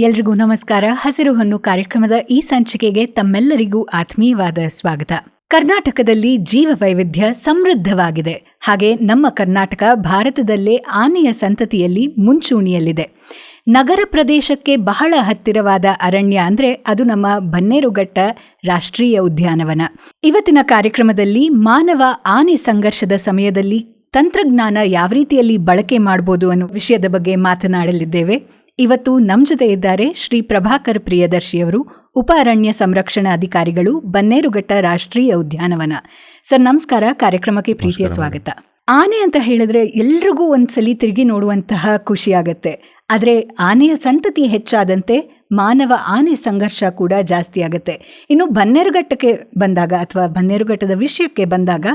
ಎಲ್ರಿಗೂ ನಮಸ್ಕಾರ. ಹಸಿರು ಹೊನ್ನು ಕಾರ್ಯಕ್ರಮದ ಈ ಸಂಚಿಕೆಗೆ ತಮ್ಮೆಲ್ಲರಿಗೂ ಆತ್ಮೀಯವಾದ ಸ್ವಾಗತ. ಕರ್ನಾಟಕದಲ್ಲಿ ಜೀವ ವೈವಿಧ್ಯ ಸಮೃದ್ಧವಾಗಿದೆ. ಹಾಗೆ ನಮ್ಮ ಕರ್ನಾಟಕ ಭಾರತದಲ್ಲೇ ಆನೆಯ ಸಂತತಿಯಲ್ಲಿ ಮುಂಚೂಣಿಯಲ್ಲಿದೆ. ನಗರ ಪ್ರದೇಶಕ್ಕೆ ಬಹಳ ಹತ್ತಿರವಾದ ಅರಣ್ಯ ಅಂದರೆ ಅದು ನಮ್ಮ ಬನ್ನೇರುಘಟ್ಟ ರಾಷ್ಟ್ರೀಯ ಉದ್ಯಾನವನ. ಇವತ್ತಿನ ಕಾರ್ಯಕ್ರಮದಲ್ಲಿ ಮಾನವ ಆನೆ ಸಂಘರ್ಷದ ಸಮಯದಲ್ಲಿ ತಂತ್ರಜ್ಞಾನ ಯಾವ ರೀತಿಯಲ್ಲಿ ಬಳಕೆ ಮಾಡಬಹುದು ಅನ್ನೋ ವಿಷಯದ ಬಗ್ಗೆ ಮಾತನಾಡಲಿದ್ದೇವೆ. ಇವತ್ತು ನಮ್ಮ ಜೊತೆ ಇದ್ದಾರೆ ಶ್ರೀ ಪ್ರಭಾಕರ್ ಪ್ರಿಯದರ್ಶಿಯವರು ಉಪ ಅರಣ್ಯ ಸಂರಕ್ಷಣಾ ಅಧಿಕಾರಿಗಳು ಬನ್ನೇರುಘಟ್ಟ ರಾಷ್ಟ್ರೀಯ ಉದ್ಯಾನವನ. ಸರ್ ನಮಸ್ಕಾರ ಕಾರ್ಯಕ್ರಮಕ್ಕೆ ಪ್ರೀತಿಯ ಸ್ವಾಗತ. ಆನೆ ಅಂತ ಹೇಳಿದ್ರೆ ಎಲ್ರಿಗೂ ಒಂದ್ಸಲಿ ತಿರುಗಿ ನೋಡುವಂತಹ ಖುಷಿ ಆಗತ್ತೆ. ಆದರೆ ಆನೆಯ ಸಂತತಿ ಹೆಚ್ಚಾದಂತೆ ಮಾನವ ಆನೆ ಸಂಘರ್ಷ ಕೂಡ ಜಾಸ್ತಿ ಆಗುತ್ತೆ. ಇನ್ನು ಬನ್ನೇರುಘಟ್ಟಕ್ಕೆ ಬಂದಾಗ ಅಥವಾ ಬನ್ನೇರುಘಟ್ಟದ ವಿಷಯಕ್ಕೆ ಬಂದಾಗ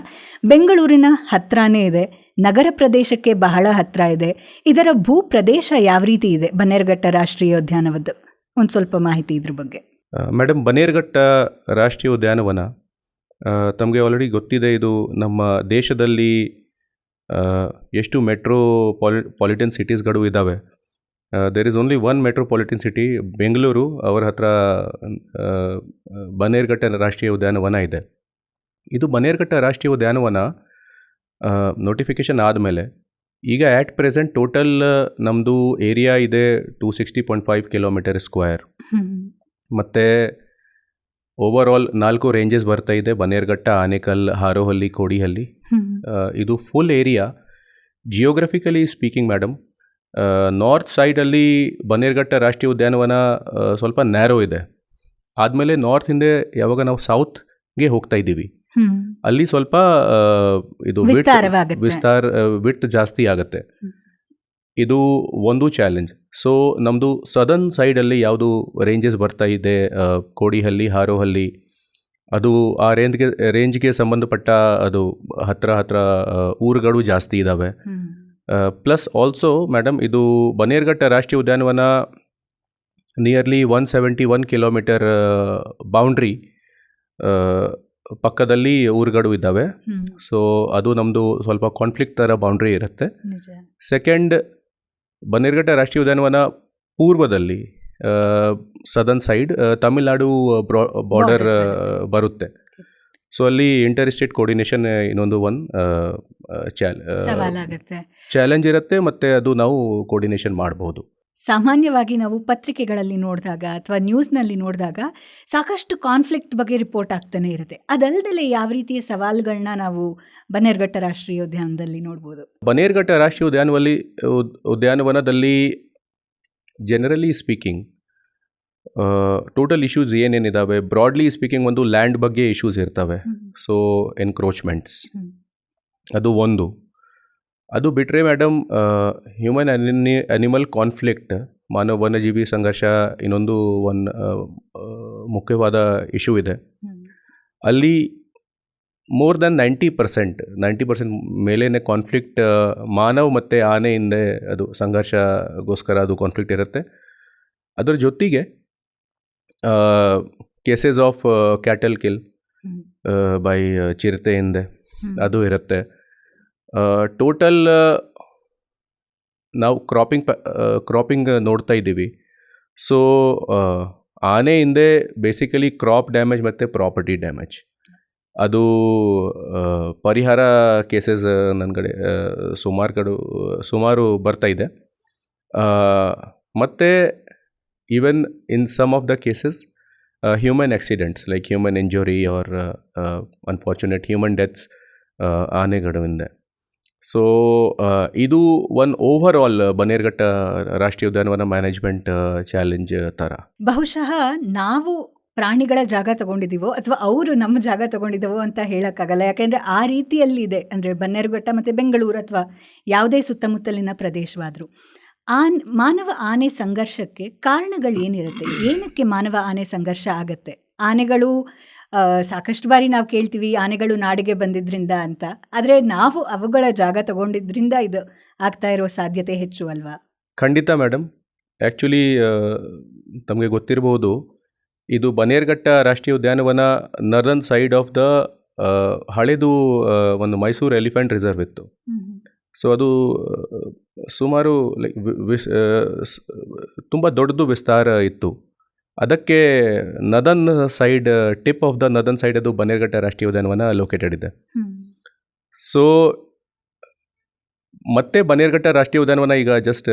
ಬೆಂಗಳೂರಿನ ಹತ್ರನೇ ಇದೆ. ನಗರ ಪ್ರದೇಶಕ್ಕೆ ಬಹಳ ಹತ್ರ ಇದೆ. ಇದರ ಭೂ ಪ್ರದೇಶ ಯಾವ ರೀತಿ ಇದೆ? ಬನ್ನೇರುಘಟ್ಟ ರಾಷ್ಟ್ರೀಯ ಉದ್ಯಾನವದ್ದು ಒಂದು ಸ್ವಲ್ಪ ಮಾಹಿತಿ ಇದ್ರ ಬಗ್ಗೆ. ಮೇಡಮ್ ಬನ್ನೇರುಘಟ್ಟ ರಾಷ್ಟ್ರೀಯ ಉದ್ಯಾನವನ ತಮಗೆ ಆಲ್ರೆಡಿ ಗೊತ್ತಿದೆ ಇದು ನಮ್ಮ ದೇಶದಲ್ಲಿ ಎಷ್ಟು ಮೆಟ್ರೋ ಪಾಲಿ ಪಾಲಿಟನ್ ಸಿಟೀಸ್ಗಳು ಇದ್ದಾವೆ there is only one metropolitan city Bengaluru ಅವರ ಹತ್ರ ಬನ್ನೇರುಘಟ್ಟ ರಾಷ್ಟ್ರೀಯ ಉದ್ಯಾನವನ ಇದೆ. ಇದು ಬನ್ನೇರುಘಟ್ಟ ರಾಷ್ಟ್ರೀಯ ಉದ್ಯಾನವನ ನೋಟಿಫಿಕೇಷನ್ ಆದಮೇಲೆ ಈಗ ಆ್ಯಟ್ ಪ್ರೆಸೆಂಟ್ ಟೋಟಲ್ ನಮ್ಮದು ಏರಿಯಾ ಇದೆ two sixty point five kilometer square ಮತ್ತು ಓವರ್ ಆಲ್ ನಾಲ್ಕು ರೇಂಜಸ್ ಬರ್ತಾ ಇದೆ. ಬನೇರ್ಘಟ್ಟ ಆನೇಕಲ್ ಹಾರೋಹಲ್ಲಿ ಕೋಡಿಹಳ್ಳಿ. ಇದು full area geographically speaking madam north ಸೈಡಲ್ಲಿ ಬನೇರ್ಘಟ್ಟ ರಾಷ್ಟ್ರೀಯ ಉದ್ಯಾನವನ ಸ್ವಲ್ಪ ನ್ಯಾರೋ ಇದೆ. ಆದಮೇಲೆ ನಾರ್ತ್ ಹಿಂದೆ ಯಾವಾಗ ನಾವು ಸೌತ್ಗೆ ಹೋಗ್ತಾ ಇದ್ದೀವಿ. ಅಲ್ಲಿ ಸ್ವಲ್ಪ ಇದು. ವಿಸ್ತಾರ ವಿಟ್ ಜಾಸ್ತಿ ಆಗುತ್ತೆ. ಇದು ಒಂದು ಚಾಲೆಂಜ್ ಸೊ ನಮ್ಮದು ಸದರ್ನ್ ಸೈಡಲ್ಲಿ ಯಾವುದು ರೇಂಜಸ್ ಬರ್ತಾ ಇದೆ ಕೋಡಿಹಳ್ಳಿ ಹಾರೋಹಳ್ಳಿ ಅದು ಆ ರೇಂಜ್ಗೆ ರೇಂಜ್ಗೆ ಸಂಬಂಧಪಟ್ಟ ಅದು ಹತ್ರ ಹತ್ರ ಊರುಗಳು ಜಾಸ್ತಿ ಇದ್ದಾವೆ ಪ್ಲಸ್ ಆಲ್ಸೋ ಮೇಡಮ್ ಇದು ಬನೇರ್ಘಟ್ಟ ರಾಷ್ಟ್ರೀಯ ಉದ್ಯಾನವನ nearly one seventy one kilometer boundary ಪಕ್ಕದಲ್ಲಿ ಊರುಗಳು ಇದ್ದಾವೆ. ಸೊ ಅದು ನಮ್ಮದು ಸ್ವಲ್ಪ ಕಾನ್ಫ್ಲಿಕ್ಟ್ ಥರ ಬೌಂಡ್ರಿ ಇರುತ್ತೆ. ಸೆಕೆಂಡ್ ಬನ್ನೇರ್ಘಟ್ಟ ರಾಷ್ಟ್ರೀಯ ಉದ್ಯಾನವನ ಪೂರ್ವದಲ್ಲಿ ಸದರ್ನ್ ಸೈಡ್ ತಮಿಳ್ನಾಡು ಬಾರ್ಡರ್ ಬರುತ್ತೆ. ಸೊ ಅಲ್ಲಿ ಇಂಟರ್ ಸ್ಟೇಟ್ ಕೋರ್ಡಿನೇಷನ್ ಇನ್ನೊಂದು ಒನ್ ಚಾಲೆಂಜ್ ಇರುತ್ತೆ ಮತ್ತು ಅದು ನಾವು ಕೋರ್ಡಿನೇಷನ್ ಮಾಡಬಹುದು ಸಾಮಾನ್ಯವಾಗಿ ನಾವು ಪತ್ರಿಕೆಗಳಲ್ಲಿ ನೋಡಿದಾಗ ಅಥವಾ ನ್ಯೂಸ್ನಲ್ಲಿ ನೋಡಿದಾಗ ಸಾಕಷ್ಟು ಕಾನ್ಫ್ಲಿಕ್ಟ್ ಬಗ್ಗೆ ರಿಪೋರ್ಟ್ ಆಗ್ತಾನೆ ಇರುತ್ತೆ. ಅದಲ್ಲದೆ ಯಾವ ರೀತಿಯ ಸವಾಲುಗಳನ್ನ ನಾವು ಬನೇರ್ಘಟ್ಟ ರಾಷ್ಟ್ರೀಯ ಉದ್ಯಾನದಲ್ಲಿ ನೋಡ್ಬೋದು? ಬನೇರ್ಘಟ್ಟ ರಾಷ್ಟ್ರೀಯ ಉದ್ಯಾನವಲ್ಲಿ ಉದ್ಯಾನವನದಲ್ಲಿ ಜನರಲಿ ಸ್ಪೀಕಿಂಗ್ ಟೋಟಲ್ ಇಶ್ಯೂಸ್ ಏನೇನಿದ್ದಾವೆ ಬ್ರಾಡ್ಲಿ ಸ್ಪೀಕಿಂಗ್ ಒಂದು ಲ್ಯಾಂಡ್ ಬಗ್ಗೆ ಇಶ್ಯೂಸ್ ಇರ್ತವೆ. ಸೊ ಎನ್ಕ್ರೋಚ್ಮೆಂಟ್ಸ್ ಅದು ಒಂದು. ಅದು ಬಿಟ್ಟರೆ ಮೇಡಮ್ ಹ್ಯೂಮನ್ ಅನಿ ಅನಿಮಲ್ ಕಾನ್ಫ್ಲಿಕ್ಟ್ ಮಾನವ ವನ್ಯಜೀವಿ ಸಂಘರ್ಷ ಇನ್ನೊಂದು ಒನ್ ಮುಖ್ಯವಾದ ಇಶ್ಯೂ ಇದೆ. ಅಲ್ಲಿ more then ninety percent ninety percent ಮೇಲೇ ಕಾನ್ಫ್ಲಿಕ್ಟ್ ಮಾನವ ಮತ್ತು ಆನೆಯಿಂದ ಅದು ಸಂಘರ್ಷಗೋಸ್ಕರ ಅದು ಕಾನ್ಫ್ಲಿಕ್ಟ್ ಇರುತ್ತೆ. ಅದರ ಜೊತೆಗೆ cases of cattle kill by ಚಿರತೆಯಿಂದ ಹಿಂದೆ ಅದು ಇರುತ್ತೆ. ಟೋಟಲ್ ನಾವು ಕ್ರಾಪಿಂಗ್ ಕ್ರಾಪಿಂಗ್ ನೋಡ್ತಾ ಇದ್ದೀವಿ. ಸೊ ಆನೆ ಹಿಂದೆ ಬೇಸಿಕಲಿ ಕ್ರಾಪ್ ಡ್ಯಾಮೇಜ್ ಮತ್ತು ಪ್ರಾಪರ್ಟಿ ಡ್ಯಾಮೇಜ್ ಅದು ಪರಿಹಾರ ಕೇಸಸ್ ನನ್ನ ಕಡೆ ಸುಮಾರು ಸುಮಾರು ಬರ್ತಾ ಇದೆ. ಮತ್ತು even in some of the cases human accidents like human injury or unfortunate human deaths ಆನೆಗಳಿಂದ so ಇದು ಒನ್ ಓವರ್ ಆಲ್ ಬನ್ನೇರುಘಟ್ಟ ರಾಷ್ಟ್ರೀಯ ಉದ್ಯಾನವನ ಮ್ಯಾನೇಜ್ಮೆಂಟ್ ಚಾಲೆಂಜ್ ಥರ ಬಹುಶಃ ನಾವು ಪ್ರಾಣಿಗಳ ಜಾಗ ತಗೊಂಡಿದ್ದೀವೋ ಅಥವಾ ಅವರು ನಮ್ಮ ಜಾಗ ತಗೊಂಡಿದ್ದೀವೋ ಅಂತ ಹೇಳೋಕ್ಕಾಗಲ್ಲ. ಯಾಕೆಂದರೆ ಆ ರೀತಿಯಲ್ಲಿ ಇದೆ ಅಂದ್ರೆ ಬನ್ನೇರುಘಟ್ಟ ಮತ್ತೆ ಬೆಂಗಳೂರು ಅಥವಾ ಯಾವುದೇ ಸುತ್ತಮುತ್ತಲಿನ ಪ್ರದೇಶವಾದರೂ. ಆನ್, ಮಾನವ ಆನೆ ಸಂಘರ್ಷಕ್ಕೆ ಕಾರಣಗಳೇನಿರುತ್ತೆ? ಏನಕ್ಕೆ ಮಾನವ ಆನೆ ಸಂಘರ್ಷ ಆಗತ್ತೆ? ಆನೆಗಳು ಸಾಕಷ್ಟು ಬಾರಿ ನಾವು ಕೇಳ್ತೀವಿ ಆನೆಗಳು ನಾಡಿಗೆ ಬಂದಿದ್ರಿಂದ ಅಂತ. ಆದರೆ ನಾವು ಅವುಗಳ ಜಾಗ ತಗೊಂಡಿದ್ರಿಂದ ಇದು ಆಗ್ತಾ ಇರೋ ಸಾಧ್ಯತೆ ಹೆಚ್ಚು ಅಲ್ವಾ? ಖಂಡಿತ ಮೇಡಮ್ ಆ್ಯಕ್ಚುಲಿ ತಮಗೆ ಗೊತ್ತಿರಬಹುದು ಇದು ಬನೇರ್ಘಟ್ಟ ರಾಷ್ಟ್ರೀಯ ಉದ್ಯಾನವನ ನರ್ದನ್ ಸೈಡ್ ಆಫ್ ದ ಹಳೆದು ಒಂದು ಮೈಸೂರು ಎಲಿಫೆಂಟ್ ರಿಸರ್ವ್ ಇತ್ತು. ಸೊ ಅದು ಸುಮಾರು ಲೈಕ್ ವಿಸ್ ತುಂಬ ದೊಡ್ಡದು ವಿಸ್ತಾರ ಇತ್ತು. ಅದಕ್ಕೆ northern side tip of the northern side ಅದು ಬನ್ನೇರ್ಘಟ್ಟ ರಾಷ್ಟ್ರೀಯ ಉದ್ಯಾನವನ ಲೊಕೇಟೆಡ್ ಇದೆ. ಸೊ ಮತ್ತೆ ಬನ್ನೇರ್ಘಟ್ಟ ರಾಷ್ಟ್ರೀಯ ಉದ್ಯಾನವನ ಈಗ ಜಸ್ಟ್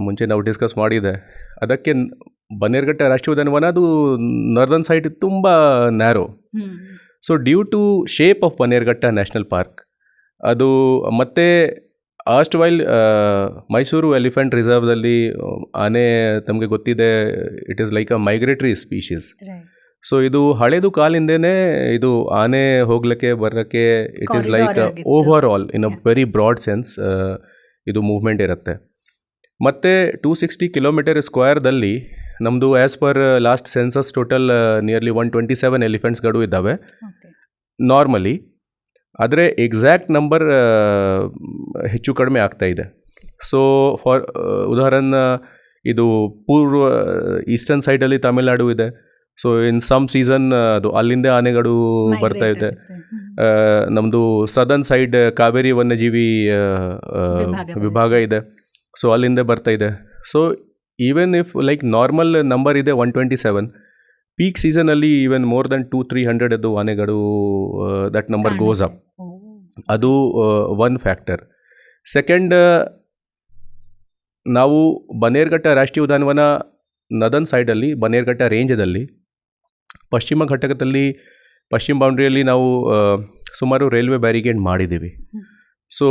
ಮುಂಚೆ ನಾವು ಡಿಸ್ಕಸ್ ಮಾಡಿದೆ. ಅದಕ್ಕೆ ಬನೇರ್ಘಟ್ಟ ಬನ್ನೇರ್ಘಟ್ಟ ರಾಷ್ಟ್ರೀಯ ಉದ್ಯಾನವನ ಅದು ನರ್ದನ್ ಸೈಡ್ ತುಂಬ narrow so due to shape of Bannerghatta national park ಅದು ಮತ್ತೆ ಆಸ್ಟ್ ವೈಲ್ ಮೈಸೂರು ಎಲಿಫೆಂಟ್ ರಿಸರ್ವ್ದಲ್ಲಿ ಆನೆ ತಮಗೆ ಗೊತ್ತಿದೆ it is like a migratory species so ಇದು ಹಳೇದು ಕಾಲಿಂದೇನೆ ಇದು ಆನೆ ಹೋಗ್ಲಿಕ್ಕೆ ಬರೋಕ್ಕೆ it is like. Over all in a very broad sense ಇದು ಮೂವ್ಮೆಂಟ್ ಇರುತ್ತೆ. ಮತ್ತು ಟೂ ಸಿಕ್ಸ್ಟಿ ಕಿಲೋಮೀಟರ್ ಸ್ಕ್ವೇರ್ದಲ್ಲಿ ನಮ್ಮದು as per last census total nearly one twenty seven ಎಲಿಫೆಂಟ್ಸ್ಗಳು ಇದ್ದಾವೆ. ನಾರ್ಮಲಿ ಆದರೆ ಎಕ್ಸಾಕ್ಟ್ ನಂಬರ್ ಹೆಚ್ಚು ಕಡಿಮೆ ಆಗ್ತಾ ಇದೆ. ಸೊ ಫಾರ್ ಉದಾಹರಣೆ ಇದು ಪೂರ್ವ ಈಸ್ಟರ್ನ್ ಸೈಡಲ್ಲಿ ತಮಿಳ್ನಾಡು ಇದೆ. ಸೊ ಇನ್ ಸಮ್ ಸೀಸನ್ ಅದು ಅಲ್ಲಿಂದ ಆನೆಗಳು ಬರ್ತಾ ಇದೆ. ನಮ್ಮದು ಸದರ್ನ್ ಸೈಡ್ ಕಾವೇರಿ ವನ್ಯಜೀವಿ ವಿಭಾಗ ಇದೆ. ಸೊ ಅಲ್ಲಿಂದ ಬರ್ತಾ ಇದೆ. So even if like normal number ಇದೆ ಒನ್ ಟ್ವೆಂಟಿ ಸೆವೆನ್ ಪೀಕ್ ಸೀಸನಲ್ಲಿ even more then two three hundred ಅದು ಆನೆಗಳು ದಟ್ ನಂಬರ್ ಗೋಸ್ ಅಪ್ ಅದು ಒನ್ ಫ್ಯಾಕ್ಟರ್ ಸೆಕೆಂಡ್ ನಾವು ಬನೇರ್ಘಟ್ಟ ರಾಷ್ಟ್ರೀಯ ಉದ್ಯಾನವನ ನದನ್ ಸೈಡಲ್ಲಿ ಬನೇರ್ಘಟ್ಟ ರೇಂಜದಲ್ಲಿ ಪಶ್ಚಿಮ ಘಟಕದಲ್ಲಿ ಪಶ್ಚಿಮ ಬೌಂಡ್ರಿಯಲ್ಲಿ ನಾವು ಸುಮಾರು ರೈಲ್ವೆ ಬ್ಯಾರಿಗೇಡ್ ಮಾಡಿದ್ದೀವಿ. ಸೊ